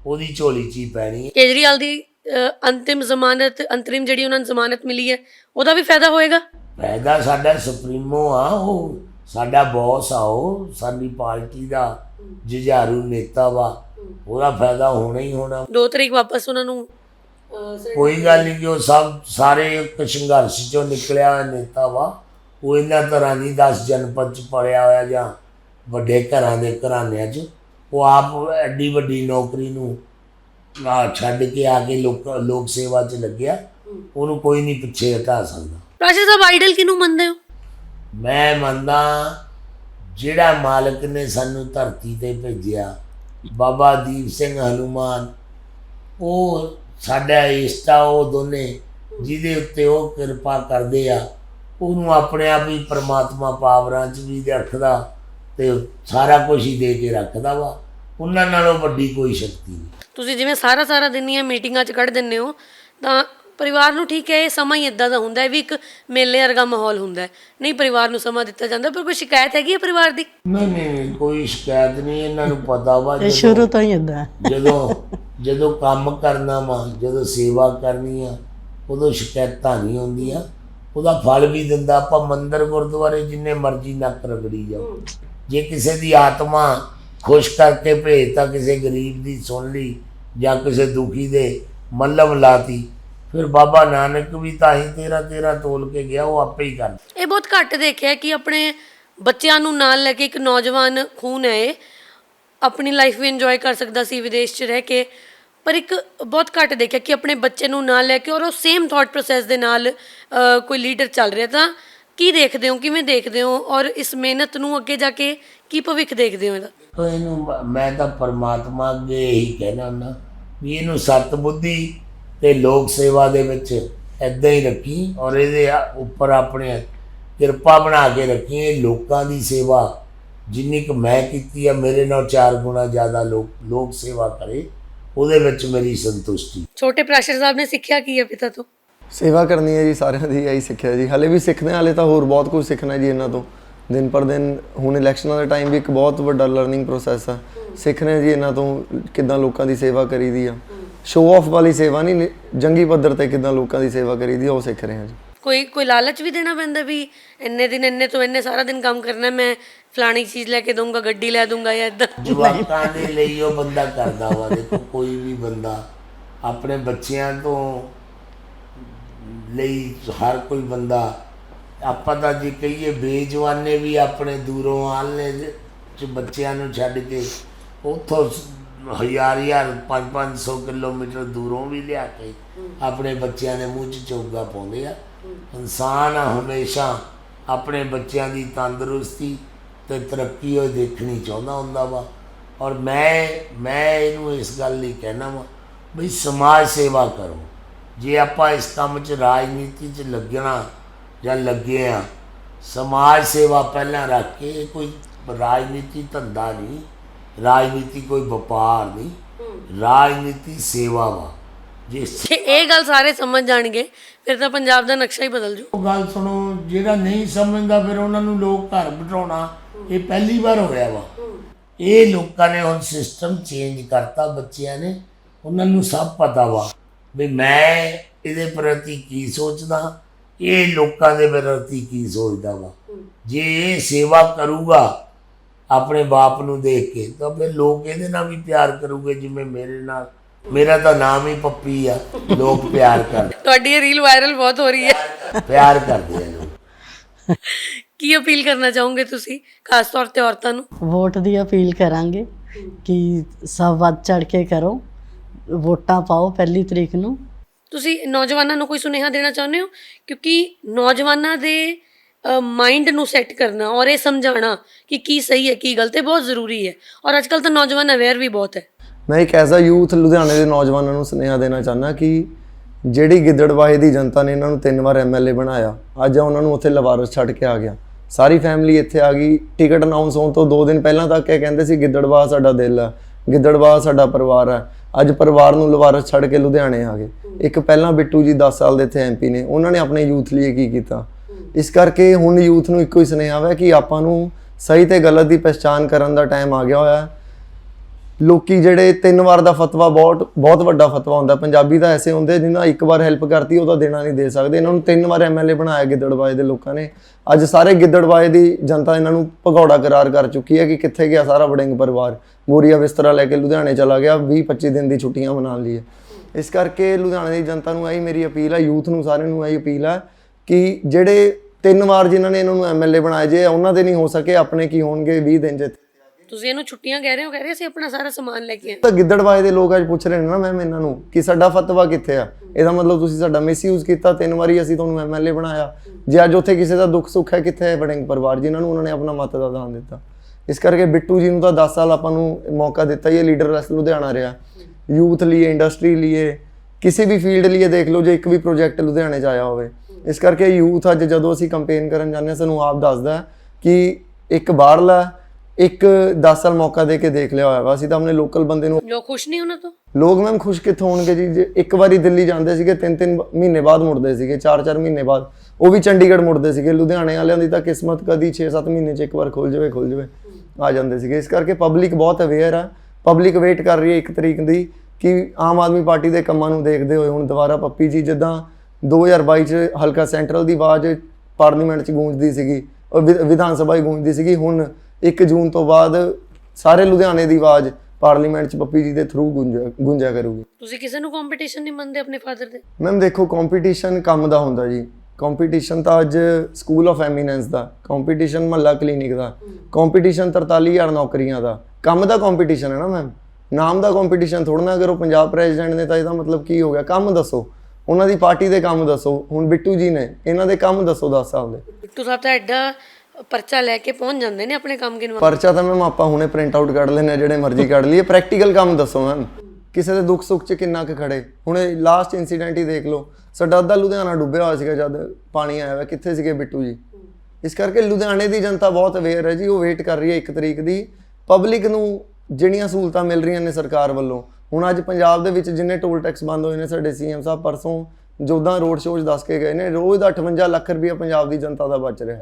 ਉਹਦੀ ਝੋਲੀ 'ਚ ਹੀ ਪੈਣੀ ਹੈ ਕੇਜਰੀਵਾਲ ਦੀ ਅ, ਅੰਤਿਮ ਜ਼ਮਾਨਤ ਅੰਤਰਿਮ ਜਿਹੜੀ ਉਹਨਾਂ ਨੂੰ ਜ਼ਮਾਨਤ ਮਿਲੀ ਹੈ ਉਹਦਾ ਵੀ ਫਾਇਦਾ ਹੋਏਗਾ? ਫਾਇਦਾ ਸਾਡਾ ਸੁਪਰੀਮੋ ਆ ਉਹ ਸਾਡਾ ਬੌਸ ਆ ਉਹ ਸਾਡੀ ਪਾਰਟੀ ਦਾ ਜੁਝਾਰੂ ਨੇਤਾ ਵਾ। ਉਹਦਾ ਫਾਇਦਾ ਹੋਣਾ ਹੀ ਹੋਣਾ। 2 ਤਰੀਕ ਵਾਪਸ ਉਹਨਾਂ ਨੂੰ ਕੋਈ ਗੱਲ ਨਹੀਂ ਉਹ ਸਭ ਸਾਰੇ ਇੱਕ ਸੰਘਰਸ਼ ਚੋਂ ਨਿਕਲਿਆ ਹੋਇਆ ਨੇਤਾ ਵਾ। ਉਹ ਇਹਨਾਂ ਤਰ੍ਹਾਂ ਨਹੀਂ 10 ਜਨਪਦ ਚ ਪੜਿਆ ਹੋਇਆ ਜਾਂ ਵੱਡੇ ਘਰਾਂ ਦੇ ਘਰਾਣਿਆਂ ਚ। ਉਹ ਆਪ ਐਡੀ ਵੱਡੀ ਨੌਕਰੀ ਨੂੰ ਆ ਛੱਡ ਕੇ ਆ ਕੇ ਲੋਕ ਲੋਕ ਸੇਵਾ ਚ ਲੱਗਿਆ। ਉਹਨੂੰ ਕੋਈ ਨਹੀਂ ਪਿੱਛੇ ਹਟਾ ਸਕਦਾ। ਰਾਜਾ ਸਾਹਿਬ ਆਈਡਲ ਕਿਹਨੂੰ ਮੰਨਦੇ ਹੋ? ਮੈਂ ਮੰਨਦਾ ਜਿਹੜਾ ਮਾਲਕ ਨੇ ਸਾਨੂੰ ਧਰਤੀ ਤੇ ਭੇਜਿਆ ਬਾਬਾ ਦੀਪ ਸਿੰਘ ਹਨੂਮਾਨ, ਉਹ ਸਾਡਾ ਇਸ਼ਟਾ ਉਹ ਦੋਨੇ ਜਿਹਦੇ ਉੱਤੇ ਉਹ ਕਿਰਪਾ ਕਰਦੇ ਆ, ਉਹਨੂੰ ਆਪਣੇ ਆਪ ਹੀ ਪਰਮਾਤਮਾ ਪਾਵਰਾਂ 'ਚ ਵੀ ਰੱਖਦਾ ਤੇ ਸਾਰਾ ਕੁਝ ਹੀ ਦੇ ਕੇ ਰੱਖਦਾ ਵਾ। ਉਹਨਾਂ ਨਾਲੋਂ ਵੱਡੀ ਕੋਈ ਸ਼ਕਤੀ ਨਹੀਂ। ਤੁਸੀਂ ਜਿਵੇਂ ਸਾਰਾ ਸਾਰਾ ਦਿਨ ਦੀਆਂ ਮੀਟਿੰਗਾਂ 'ਚ ਕੱਢ ਦਿੰਦੇ ਹੋ, ਤਾਂ ਪਰਿਵਾਰ ਨੂੰ ਠੀਕ ਹੈ ਇਹ ਸਮਾਂ ਹੀ ਇਦਾਂ ਦਾ ਹੁੰਦਾ ਹੈ ਵੀ ਇੱਕ ਮੇਲੇ ਵਰਗਾ ਮਾਹੌਲ ਹੁੰਦਾ ਹੈ। ਨਹੀਂ ਪਰਿਵਾਰ ਨੂੰ ਸਮਾਂ ਦਿੱਤਾ ਜਾਂਦਾ ਪਰ ਕੋਈ ਸ਼ਿਕਾਇਤ ਹੈਗੀ ਹੈ ਪਰਿਵਾਰ ਦੀ? ਨਹੀਂ ਨਹੀਂ ਕੋਈ ਸ਼ਿਕਾਇਤ ਨਹੀਂ ਇਹਨਾਂ ਨੂੰ ਪਤਾ ਵਾ ਇਹ ਜਦੋਂ- ਸ਼ੁਰੂ ਤੋਂ ਹੀ ਇਦਾਂ ਜਦੋਂ ਜਦੋਂ ਕੰਮ ਕਰਨਾ ਵਾ ਜਦੋਂ ਸੇਵਾ ਕਰਨੀ ਆ ਉਦੋਂ ਸ਼ਿਕਾਇਤਾਂ ਨਹੀਂ ਹੁੰਦੀਆਂ। ਉਹਦਾ ਫਲ ਵੀ ਦਿੰਦਾ ਆਪਾਂ ਮੰਦਰ ਗੁਰਦੁਆਰੇ ਜਿੰਨੇ ਮਰਜ਼ੀ ਨੱਕ ਰਗੜੀ ਜਾਓ। ਜੇ ਕਿਸੇ ਦੀ ਆਤਮਾ ਖੁਸ਼ ਕਰਕੇ ਭੇਜਤਾ ਕਿਸੇ ਗਰੀਬ ਦੀ ਸੁਣ ਲਈ ਜਾਂ ਕਿਸੇ ਦੁਖੀ ਦੇ ਮੱਲਮ ਲਾਤੀ ਫਿਰ ਬਾਬਾ ਨਾਨਕ ਵੀ ਤਾਂ ਹੀ ਤੇਰਾ ਤੇਰਾ ਤੋਲ ਕੇ ਗਿਆ ਉਹ ਆਪੇ ਹੀ ਕਰ ਇਹ ਬਹੁਤ ਘੱਟ ਦੇਖਿਆ ਕਿ ਆਪਣੇ ਬੱਚਿਆਂ ਨੂੰ ਨਾਲ ਲੈ ਕੇ ਇੱਕ ਨੌਜਵਾਨ ਖੂਨ ਹੈ ਇਹ। ਆਪਣੀ ਲਾਈਫ ਵੀ ਇੰਜੋਏ ਕਰ ਸਕਦਾ ਸੀ ਵਿਦੇਸ਼ 'ਚ ਰਹਿ ਕੇ। ਪਰ ਇੱਕ ਬਹੁਤ ਘੱਟ ਦੇਖਿਆ ਕਿ ਆਪਣੇ ਬੱਚੇ ਨੂੰ ਨਾਲ ਲੈ ਕੇ ਔਰ ਉਹ ਸੇਮ ਥਾਟ ਪ੍ਰੋਸੈਸ ਦੇ ਨਾਲ ਅ, ਕੋਈ ਲੀਡਰ ਚੱਲ ਰਿਹਾ। ਤਾਂ ਕੀ ਦੇਖਦੇ ਹੋ ਕਿਵੇਂ ਦੇਖਦੇ ਹੋ ਔਰ ਇਸ ਮਿਹਨਤ ਨੂੰ ਅੱਗੇ ਜਾ ਕੇ ਕੀ ਭਵਿੱਖ ਦੇਖਦੇ ਹੋ ਇਹਦਾ? ਤੋ ਇਹਨੂੰ ਮ- ਮੈਂ ਤਾਂ ਪਰਮਾਤਮਾ ਅੱਗੇ ਇਹੀ ਕਹਿਣਾ ਹੁੰਦਾ ਵੀ ਇਹਨੂੰ ਸਤ ਬੁੱਧੀ ਤੇ ਲੋਕ ਸੇਵਾ ਦੇ ਵਿੱਚ ਐਦਾਂ ਹੀ ਰੱਖੀ ਔਰ ਇਹਦੇ ਉੱਪਰ ਆਪਣੇ ਕਿਰਪਾ ਬਣਾ ਕੇ ਰੱਖੀ ਇਹ ਲੋਕਾਂ ਦੀ ਸੇਵਾ। ਜਿੰਨੀ ਕੁ ਮੈਂ ਕੀਤੀ ਆ ਮੇਰੇ ਨਾਲ ਚਾਰ ਗੁਣਾ ਜ਼ਿਆਦਾ ਲੋਕ ਲੋਕ ਸੇਵਾ ਕਰੇ ਉਹਦੇ ਵਿੱਚ ਮੇਰੀ ਸੰਤੁਸ਼ਟੀ। ਛੋਟੇ ਪ੍ਰਾਸ਼ਰ ਸਾਹਿਬ ਨੇ ਸਿੱਖਿਆ ਕੀ ਹੈ ਪਿਤਾ ਤੋਂ? ਸੇਵਾ ਕਰਨੀ ਹੈ ਜੀ ਸਾਰਿਆਂ ਦੀ ਇਹੀ ਸਿੱਖਿਆ ਜੀ। ਹਲੇ ਵੀ ਸਿੱਖਦੇ ਹਾਂ ਹਲੇ ਤਾਂ ਹੋਰ ਬਹੁਤ ਕੁਝ ਸਿੱਖਣਾ ਹੈ ਜੀ ਇਹਨਾਂ ਤੋਂ। ਦਿਨ ਪਰ ਦਿਨ ਹੁਣ ਇਲੈਕਸ਼ਨਾਂ ਦਾ ਟਾਈਮ ਵੀ ਇੱਕ ਬਹੁਤ ਵੱਡਾ ਲਰਨਿੰਗ ਪ੍ਰੋਸੈਸ ਆ। ਸਿੱਖ ਰਹੇ ਹਾਂ ਜੀ ਇਹਨਾਂ ਤੋਂ ਕਿੱਦਾਂ ਲੋਕਾਂ ਦੀ ਸੇਵਾ ਕਰੀਦੀ ਆ। ਸ਼ੋਅ ਆਫ ਵਾਲੀ ਸੇਵਾ ਨਹੀਂ ਜੰਗੀ ਪੱਧਰ ਤੇ ਕਿੱਦਾਂ ਲੋਕਾਂ ਦੀ ਸੇਵਾ ਕਰੀਦੀ ਉਹ ਸਿੱਖ ਰਹੇ ਹਾਂ ਜੀ। ਕੋਈ ਕੋਈ ਲਾਲਚ ਵੀ ਦੇਣਾ ਪੈਂਦਾ ਵੀ ਇੰਨੇ ਦਿਨ ਇੰਨੇ ਤੋਂ ਇੰਨੇ ਸਾਰਾ ਦਿਨ ਕੰਮ ਕਰਨਾ ਮੈਂ ਫਲਾਣੀ ਚੀਜ਼ ਲੈ ਕੇ ਦਊਂਗਾ ਗੱਡੀ ਲੈ ਦਊਂਗਾ ਜਾਂ ਇਦਾਂ ਜਵਾਕਾਂ ਦੇ ਲਈ ਉਹ ਬੰਦਾ ਕਰਦਾ ਵਾ ਦੇਖੋ ਕੋਈ ਵੀ ਬੰਦਾ ਆਪਣੇ ਬੱਚਿਆਂ ਤੋਂ ਲਈ ਹਰ ਕੋਈ ਬੰਦਾ ਆਪਾਂ ਤਾਂ ਜੇ ਕਹੀਏ ਬੇਜਵਾਨੇ ਵੀ ਆਪਣੇ ਦੂਰੋਂ ਆਲਨੇ ਚ ਬੱਚਿਆਂ ਨੂੰ ਛੱਡ ਕੇ ਉੱਥੋਂ ਹਜ਼ਾਰ ਹਜ਼ਾਰ 5-500 ਕਿਲੋਮੀਟਰ ਦੂਰੋਂ ਵੀ ਲਿਆ ਕੇ ਆਪਣੇ ਬੱਚਿਆਂ ਦੇ ਮੂੰਹ 'ਚ ਚੋਗਾ ਪਾਉਂਦੇ ਆ। ਇਨਸਾਨ ਹਮੇਸ਼ਾ ਆਪਣੇ ਬੱਚਿਆਂ ਦੀ ਤੰਦਰੁਸਤੀ ਤੇ ਤਰੱਕੀ ਉਹ ਦੇਖਣੀ ਚਾਹੁੰਦਾ ਹੁੰਦਾ ਵਾ। ਔਰ ਮੈਂ ਮੈਂ ਇਹਨੂੰ ਇਸ ਗੱਲ ਲਈ ਕਹਿਣਾ ਵਾ ਬਈ ਸਮਾਜ ਸੇਵਾ ਕਰੋ। ਜੇ ਆਪਾਂ ਇਸ ਕੰਮ 'ਚ ਰਾਜਨੀਤੀ 'ਚ ਲੱਗਣਾ ਜਾਂ ਲੱਗੇ ਆ ਸਮਾਜ ਸੇਵਾ ਪਹਿਲਾਂ ਰੱਖ ਕੇ ਕੋਈ ਰਾਜਨੀਤੀ ਧੰਦਾ ਨਹੀਂ। ਰਾਜਨੀਤੀ ਕੋਈ ਵਪਾਰ ਨਹੀਂ ਰਾਜਨੀਤੀ ਸੇਵਾ ਵਾ ਜੇ ਜੇ ਇਹ ਗੱਲ ਸਾਰੇ ਸਮਝ ਜਾਣਗੇ ਫਿਰ ਤਾਂ ਪੰਜਾਬ ਦਾ ਨਕਸ਼ਾ ਹੀ ਬਦਲ ਜੂ ਉਹ ਗੱਲ ਸੁਣੋ ਜਿਹੜਾ ਨਹੀਂ ਸਮਝਦਾ ਫਿਰ ਉਹਨਾਂ ਨੂੰ ਲੋਕ ਘਰ ਬਿਠਾਉਣਾ ਇਹ ਪਹਿਲੀ ਵਾਰ ਹੋਇਆ ਵਾ। ਇਹ ਲੋਕਾਂ ਨੇ ਹੁਣ ਸਿਸਟਮ ਚੇਂਜ ਕਰਤਾ ਬੱਚਿਆਂ ਨੇ। ਉਹਨਾਂ ਨੂੰ ਸਭ ਪਤਾ ਵਾ ਵੀ ਮੈਂ ਇਹਦੇ ਪ੍ਰਤੀ ਕੀ ਸੋਚਦਾ ਇਹ ਲੋਕਾਂ ਦੇ ਪ੍ਰਤੀ ਕੀ ਸੋਚਦਾ ਵਾ। ਜੇ ਇਹ ਸੇਵਾ ਕਰੂਗਾ ਆਪਣੇ ਬਾਪ ਨੂੰ ਦੇਖ ਕੇ। ਤਾਂ ਫਿਰ ਲੋਕ ਇਹਦੇ ਨਾਲ ਵੀ ਪਿਆਰ ਕਰੂਗੇ ਜਿਵੇਂ ਮੇਰੇ ਨਾਲ। ਮੇਰਾ ਤਾਂ ਨਾਮ ਹੀ ਪੱਪੀ ਆ। ਲੋਕ ਪਿਆਰ ਕਰਦੇ। ਤੁਹਾਡੀ ਇਹ ਰੀਲ ਵਾਇਰਲ ਬਹੁਤ ਹੋ ਰਹੀ ਹੈ। ਪਿਆਰ ਕਰਦੇ ਆ ਲੋਕ। ਕੀ ਅਪੀਲ ਕਰਨਾ ਚਾਹੋਗੇ ਤੁਸੀਂ ਖਾਸ ਤੌਰ ਤੇ ਔਰਤਾਂ ਨੂੰ? ਵੋਟ ਦੀ ਅਪੀਲ ਕਰਾਂਗੇ ਕਿ ਸਭ ਵੱਧ ਚੜ ਕੇ ਕਰੋ। ਵੋਟਾਂ ਪਾਓ ਪਹਿਲੀ ਤਰੀਕ ਨੂੰ। ਤੁਸੀਂ ਨੌਜਵਾਨਾਂ ਨੂੰ ਕੋਈ ਸੁਨੇਹਾ ਦੇਣਾ ਚਾਹੁੰਦੇ ਹੋ? ਕਿਉਂਕਿ ਨੌਜਵਾਨਾਂ ਦੇ ਮਾਈਂਡ ਨੂੰ ਸੈੱਟ ਕਰਨਾ ਔਰ ਇਹ ਸਮਝਾਉਣਾ ਕਿ ਕੀ ਸਹੀ ਹੈ, ਕੀ ਗਲਤ ਹੈ, ਬਹੁਤ ਜ਼ਰੂਰੀ ਹੈ। ਔਰ ਅੱਜ ਅੱਜਕੱਲ ਤਾਂ ਨੌਜਵਾਨ ਅਵੇਅਰ ਵੀ ਬਹੁਤ ਹੈ। ਮੈਂ ਇੱਕ ਐਜ਼ ਅ ਯੂਥ ਲੁਧਿਆਣੇ ਦੇ ਨੌਜਵਾਨਾਂ ਨੂੰ ਸੁਨੇਹਾ ਦੇਣਾ ਚਾਹੁੰਦਾ ਕਿ ਜਿਹੜੀ ਗਿੱਦੜਵਾਹੇ ਦੀ ਜਨਤਾ ਨੇ ਇਹਨਾਂ ਨੂੰ ਤਿੰਨ ਵਾਰ ਐਮਐਲਏ ਬਣਾਇਆ, ਅੱਜ ਉਹਨਾਂ ਨੂੰ ਉੱਥੇ ਲਵਾਰਸ ਛੱਡ ਕੇ ਆ ਗਿਆ। ਸਾਰੀ ਫੈਮਿਲੀ ਇੱਥੇ ਆ ਗਈ ਟਿਕਟ ਅਨਾਉਂਸ ਹੋਣ ਤੋਂ 2 ਦਿਨ ਪਹਿਲਾਂ ਤੱਕ ਇਹ ਕਹਿੰਦੇ ਸੀ ਗਿੱਦੜਵਾਹ ਸਾਡਾ ਦਿਲ ਆ ਗਿੱਦੜਵਾਹ ਸਾਡਾ ਪਰਿਵਾਰ ਹੈ। ਅੱਜ ਪਰਿਵਾਰ ਨੂੰ ਲਵਾਰਸ ਛੱਡ ਕੇ ਲੁਧਿਆਣੇ ਆ ਗਏ। ਇੱਕ ਪਹਿਲਾਂ ਬਿੱਟੂ ਜੀ 10 ਸਾਲ ਦੇ ਇੱਥੇ ਐਮਪੀ ਨੇ, ਉਹਨਾਂ ਨੇ ਆਪਣੇ ਯੂਥ ਲਈ ਕੀ ਕੀਤਾ? ਇਸ ਕਰਕੇ ਹੁਣ ਯੂਥ ਨੂੰ ਇੱਕੋ ਹੀ ਸੁਨੇਹਾ ਹੈ ਕਿ ਆਪਾਂ ਨੂੰ ਸਹੀ ਤੇ ਗਲਤ ਦੀ ਪਛਾਣ ਕਰਨ ਦਾ ਟਾਈਮ ਆ ਗਿਆ ਹੋਇਆ। ਹੈ ਲੋਕੀ ਜਿਹੜੇ ਤਿੰਨ ਵਾਰ ਦਾ ਫਤਵਾ ਬਹੁਤ ਬਹੁਤ ਵੱਡਾ ਫਤਵਾ ਹੁੰਦਾ। ਪੰਜਾਬੀ ਤਾਂ ਐਸੇ ਹੁੰਦੇ ਜਿਨ੍ਹਾਂ ਇੱਕ ਵਾਰ ਹੈਲਪ ਕਰਤੀ, ਉਹ ਤਾਂ ਦੇਣਾ ਨਹੀਂ ਦੇ ਸਕਦੇ। ਇਹਨਾਂ ਨੂੰ ਤਿੰਨ ਵਾਰ ਐਮਐਲਏ ਬਣਾਇਆ ਗਿੱਦੜਬਾਏ ਦੇ ਲੋਕਾਂ ਨੇ। ਅੱਜ ਸਾਰੇ ਗਿੱਦੜਬਾਏ ਦੀ ਜਨਤਾ ਇਹਨਾਂ ਨੂੰ ਭਗੌੜਾ ਕਰਾਰ ਕਰ ਚੁੱਕੀ ਹੈ ਕਿ ਕਿੱਥੇ ਗਿਆ ਸਾਰਾ ਵੜਿੰਗ ਪਰਿਵਾਰ। ਬੋਰੀਆ ਬਿਸਤਰਾ ਲੈ ਕੇ ਲੁਧਿਆਣੇ ਚਲਾ ਗਿਆ 20 25 ਦਿਨ ਦੀ ਛੁੱਟੀਆਂ ਮਨਾ ਲਈ। ਇਸ ਕਰਕੇ ਲੁਧਿਆਣੇ ਦੀ ਜਨਤਾ ਨੂੰ ਇਹੀ ਮੇਰੀ ਅਪੀਲ ਹੈ, ਯੂਥ ਨੂੰ ਸਾਰਿਆਂ ਨੂੰ ਇਹੀ ਅਪੀਲ ਹੈ ਕਿ ਜਿਹੜੇ ਤਿੰਨ ਵਾਰ ਜਿਨ੍ਹਾਂ ਨੇ ਇਹਨਾਂ ਨੂੰ ਐਮਐਲਏ ਬਣਾਏ ਜੇ ਉਹਨਾਂ ਦੇ ਨਹੀਂ ਹੋ ਸਕੇ ਆਪਣੇ ਕੀ ਹੋਣਗੇ 20 ਦਿਨ ਜਿੱਥੇ? ਤੁਸੀਂ ਇਹਨੂੰ ਛੁੱਟੀਆਂ ਕਹਿ ਰਹੇ ਹੋ ਕਹਿ ਰਹੇ ਅਸੀਂ ਆਪਣਾ ਸਾਰਾ ਸਮਾਨ ਲੈ ਕੇ ਆਏ। ਤਾਂ ਗਿੱਦੜਵਾਏ ਦੇ ਲੋਕ ਅੱਜ ਪੁੱਛ ਰਹੇ ਨੇ ਨਾ ਮੈਮ ਇਹਨਾਂ ਨੂੰ ਕਿ ਸਾਡਾ ਫਤਵਾ ਕਿੱਥੇ ਆ? ਇਹਦਾ ਮਤਲਬ ਤੁਸੀਂ ਸਾਡਾ ਮਿਸਯੂਜ਼ ਕੀਤਾ ਤਿੰਨ ਵਾਰੀ ਅਸੀਂ ਤੁਹਾਨੂੰ ਐਮਐਲਏ ਬਣਾਇਆ। ਜੇ ਅੱਜ ਉੱਥੇ ਕਿਸੇ ਦਾ ਦੁੱਖ ਸੁੱਖ ਹੈ ਕਿੱਥੇ ਹੈ ਵੜਿੰਗ ਪਰਿਵਾਰ? ਜਿਨ੍ਹਾਂ ਨੂੰ ਉਹਨਾਂ ਨੇ ਆਪਣਾ ਮਤ ਦਾ ਦਾਨ ਦਿੱਤਾ। ਇਸ ਕਰਕੇ ਬਿੱਟੂ ਜੀ ਨੂੰ ਤਾਂ 10 ਸਾਲ ਆਪਾਂ ਨੂੰ ਮੌਕਾ ਦਿੱਤਾ ਹੀ ਹੈ ਲੀਡਰ ਰਸ ਲੁਧਿਆਣਾ ਰਿਹਾ। ਯੂਥ ਲਈ ਇੰਡਸਟਰੀ ਲਈ ਕਿਸੇ ਵੀ ਫੀਲਡ ਲਈ ਦੇਖ ਲਓ ਜੇ ਇੱਕ ਵੀ ਪ੍ਰੋਜੈਕਟ ਲੁਧਿਆਣੇ 'ਚ ਆਇਆ ਹੋਵੇ। ਇਸ ਕਰਕੇ ਯੂਥ ਅੱਜ ਜਦੋਂ ਅਸੀਂ ਕੰਪੇਨ ਕਰਨ ਜਾਂਦੇ ਹਾਂ ਸਾਨੂੰ ਆਪ ਦੱਸਦਾ ਕਿ ਇੱਕ ਬਾਹਰਲਾ ਇੱਕ 10 ਸਾਲ ਮੌਕਾ ਦੇ ਕੇ ਦੇਖ ਲਿਆ ਹੋਇਆ ਵਾ। ਅਸੀਂ ਤਾਂ ਆਪਣੇ ਲੋਕਲ ਬੰਦੇ ਨੂੰ ਲੋਕ ਖੁਸ਼ ਨਹੀਂ ਉਹਨਾਂ ਤੋਂ? ਲੋਕ ਮੈਮ ਖੁਸ਼ ਕਿੱਥੋਂ ਹੋਣਗੇ ਜੀ? ਜੇ ਇੱਕ ਵਾਰੀ ਦਿੱਲੀ ਜਾਂਦੇ ਸੀਗੇ ਤਿੰਨ ਤਿੰਨ ਮਹੀਨੇ ਬਾਅਦ ਮੁੜਦੇ ਸੀਗੇ ਚਾਰ ਚਾਰ ਮਹੀਨੇ ਬਾਅਦ। ਉਹ ਵੀ ਚੰਡੀਗੜ੍ਹ ਮੁੜਦੇ ਸੀਗੇ। ਲੁਧਿਆਣੇ ਵਾਲਿਆਂ ਦੀ ਤਾਂ ਕਿਸਮਤ ਕਦੀ 6-7 ਮਹੀਨੇ 'ਚ ਇੱਕ ਵਾਰ ਖੁੱਲ ਜਾਵੇ ਖੁੱਲ ਜਾਵੇ ਆ ਜਾਂਦੇ ਸੀਗੇ। ਇਸ ਕਰਕੇ ਪਬਲਿਕ ਬਹੁਤ ਅਵੇਅਰ ਆ। ਪਬਲਿਕ ਵੇਟ ਕਰ ਰਹੀ ਹੈ ਇੱਕ ਤਰੀਕ ਦੀ ਕਿ ਆਮ ਆਦਮੀ ਪਾਰਟੀ ਦੇ ਕੰਮਾਂ ਨੂੰ ਦੇਖਦੇ ਹੋਏ ਹੁਣ ਦੁਬਾਰਾ ਪੱਪੀ ਜੀ ਜਿੱਦਾਂ 2022 ਚ ਹਲਕਾ ਸੈਂਟਰਲ ਦੀ ਆਵਾਜ਼ ਪਾਰਲੀਮੈਂਟ ਚ ਗੂੰਜਦੀ ਸੀਗੀ ਵਿਧਾਨ ਸਭਾ 'ਚ ਗੂੰਜਦੀ ਸੀਗੀ। ਹੁਣ 1 ਜੂਨ ਤੋਂ ਬਾਅਦ ਸਾਰੇ ਲੁਧਿਆਣੇ ਦੀ ਆਵਾਜ਼ ਪਾਰਲੀਮੈਂਟ ਚ ਪੱਪੀ ਜੀ ਦੇ ਥਰੂ ਗੂੰਜਿਆ ਕਰੂਗੀ। ਤੁਸੀਂ ਕਿਸੇ ਨੂੰ ਕੰਪੀਟੀਸ਼ਨ ਨਹੀਂ ਮੰਨਦੇ ਆਪਣੇ ਫਾਦਰ ਦੇ? ਮੈਮ ਦੇਖੋ ਕੰਪੀਟੀਸ਼ਨ ਕੰਮ ਦਾ ਹੁੰਦਾ ਜੀ। ਕੰਪੀਟੀਸ਼ਨ ਤਾਂ ਅੱਜ ਸਕੂਲ ਆਫ ਐਮੀਨੈਂਸ ਦਾ ਕੰਪੀਟੀਸ਼ਨ ਮਹੱਲਾ ਕਲੀਨਿਕ ਦਾ ਕੰਪੀਟੀਸ਼ਨ 43000 ਨੌਕਰੀਆਂ ਦਾ। ਕੰਮ ਦਾ ਕੰਪੀਟੀਸ਼ਨ ਹੈ ਨਾ ਮੈਮ ਨਾਮ ਦਾ ਕੰਪੀਟੀਸ਼ਨ ਥੋੜਾ ਨਾ ਉਹ ਪੰਜਾਬ ਪ੍ਰੈਜ਼ੀਡੈਂਟ ਨੇ ਤਾਂ ਇਹਦਾ ਮਤਲਬ ਕੀ ਹੋ ਗਿਆ? ਕੰਮ ਦੱਸੋ। ਉਹਨਾਂ ਦੀ ਪਾਰਟੀ ਦੇ ਕੰਮ ਦੱਸੋ ਹੁਣ ਬਿੱਟੂ ਜੀ ਨੇ ਇਹਨਾਂ ਦੇ ਕੰਮ ਦੱਸੋ 10 ਸਾਲ ਦੇ। ਬਿੱਟੂ ਸਾਹਿਬ ਤਾਂ ਐਡਾ ਪਰਚਾ ਲੈ ਕੇ ਪਹੁੰਚ ਜਾਂਦੇ ਨੇ ਆਪਣੇ ਕੰਮ ਗਿਣਵਾ ਪਰਚਾ ਤਾਂ ਮੈਮ ਆਪਾਂ ਹੁਣੇ ਪ੍ਰਿੰਟ ਆਊਟ ਕੱਢ ਲੈਣੇ ਜਿਹੜੇ ਮਰਜ਼ੀ ਕੱਢ ਲਈਏ। ਪ੍ਰੈਕਟੀਕਲ ਕੰਮ ਦੱਸੋ ਮੈਮ। ਕਿਸੇ ਦੇ ਦੁੱਖ ਸੁੱਖ 'ਚ ਕਿੰਨਾ ਕੁ ਖੜੇ? ਹੁਣ ਲਾਸਟ ਇਨਸੀਡੈਂਟ ਹੀ ਦੇਖ ਲਓ। ਸਾਡਾ ਅੱਧਾ ਲੁਧਿਆਣਾ ਡੁੱਬਿਆ ਹੋਇਆ ਸੀਗਾ ਜਦ ਪਾਣੀ ਆਇਆ ਵਾ ਕਿੱਥੇ ਸੀਗੇ ਬਿੱਟੂ ਜੀ? ਇਸ ਕਰਕੇ ਲੁਧਿਆਣੇ ਦੀ ਜਨਤਾ ਬਹੁਤ ਅਵੇਅਰ ਹੈ ਜੀ ਉਹ ਵੇਟ ਕਰ ਰਹੀ ਹੈ ਇੱਕ ਤਰੀਕ ਦੀ। ਪਬਲਿਕ ਨੂੰ ਜਿਹੜੀਆਂ ਸਹੂਲਤਾਂ ਮਿਲ ਰਹੀਆਂ ਨੇ ਸਰਕਾਰ ਵੱਲੋਂ ਹੁਣ ਅੱਜ ਪੰਜਾਬ ਦੇ ਵਿੱਚ ਜਿੰਨੇ ਟੋਲ ਟੈਕਸ ਬੰਦ ਹੋਏ ਨੇ ਸਾਡੇ ਸੀਐਮ ਸਾਹਿਬ ਪਰਸੋਂ ਜੋਦਾਂ ਰੋਡ 'ਚ ਦੱਸ ਕੇ ਗਏ ਨੇ ਰੋਜ਼ ਦਾ 58 ਲੱਖ ਰੁਪਇਆ ਪੰਜਾਬ ਦੀ ਜਨਤਾ ਦਾ ਬਚ ਰਿਹਾ।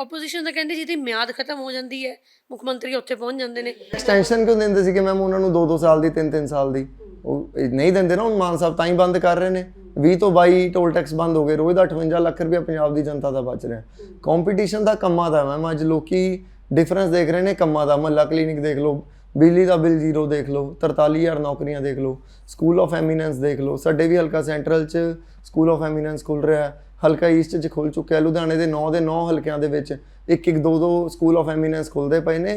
ਆਪੋਜੀਸ਼ਨ ਤਾਂ ਕਹਿੰਦੇ ਜਿਹਦੀ ਮਿਆਦ ਖਤਮ ਹੋ ਜਾਂਦੀ ਹੈ ਮੁੱਖ ਮੰਤਰੀ ਉੱਥੇ ਪਹੁੰਚ ਜਾਂਦੇ ਨੇ। ਐਕਸਟੈਂਸ਼ਨ ਕਿਉਂ ਦਿੰਦੇ ਸੀਗੇ ਮੈਮ ਉਹਨਾਂ ਨੂੰ 2-2 ਸਾਲ ਦੀ 3-3 ਸਾਲ ਦੀ? ਉਹ ਨਹੀਂ ਦਿੰਦੇ ਨਾ ਹੁਣ ਮਾਨ ਸਾਹਿਬ ਤਾਂ ਹੀ ਬੰਦ ਕਰ ਰਹੇ ਨੇ। 20 ਤੋਂ 22 ਟੋਲ ਟੈਕਸ ਬੰਦ ਹੋ ਗਏ ਰੋਜ਼ ਦਾ 58 ਲੱਖ ਰੁਪਇਆ ਪੰਜਾਬ ਦੀ ਜਨਤਾ ਦਾ ਬਚ ਰਿਹਾ। ਕੰਪੀਟੀਸ਼ਨ ਦਾ ਕੰਮਾਂ ਦਾ ਮੈਮ ਅੱਜ ਲੋਕੀ ਡਿਫਰੈਂਸ ਦੇਖ ਰਹੇ ਨੇ ਕੰਮਾਂ ਦਾ। ਮਹੱਲਾ ਕਲੀਨਿਕ ਦੇਖ ਲਓ ਬਿਜਲੀ ਦਾ ਬਿੱਲ ਜ਼ੀਰੋ ਦੇਖ ਲਓ 43000 ਨੌਕਰੀਆਂ ਦੇਖ ਲਓ ਸਕੂਲ ਆਫ ਐਮੀਨੈਂਸ ਦੇਖ ਲਓ, ਸਾਡੇ ਵੀ ਹਲਕਾ ਸੈਂਟਰਲ 'ਚ ਸਕੂਲ ਆਫ ਐਮੀਨੈਂਸ ਖੁੱਲ ਰਿਹਾ ਹੈ, ਹਲਕਾ ਈਸਟ 'ਚ ਖੁੱਲ ਚੁੱਕਿਆ ਲੁਧਿਆਣੇ ਦੇ 9 ਦੇ 9 ਹਲਕਿਆਂ ਦੇ ਵਿੱਚ ਇੱਕ ਇੱਕ ਦੋ ਦੋ ਸਕੂਲ ਆਫ ਐਮੀਨੈਂਸ ਖੁੱਲਦੇ ਪਏ ਨੇ।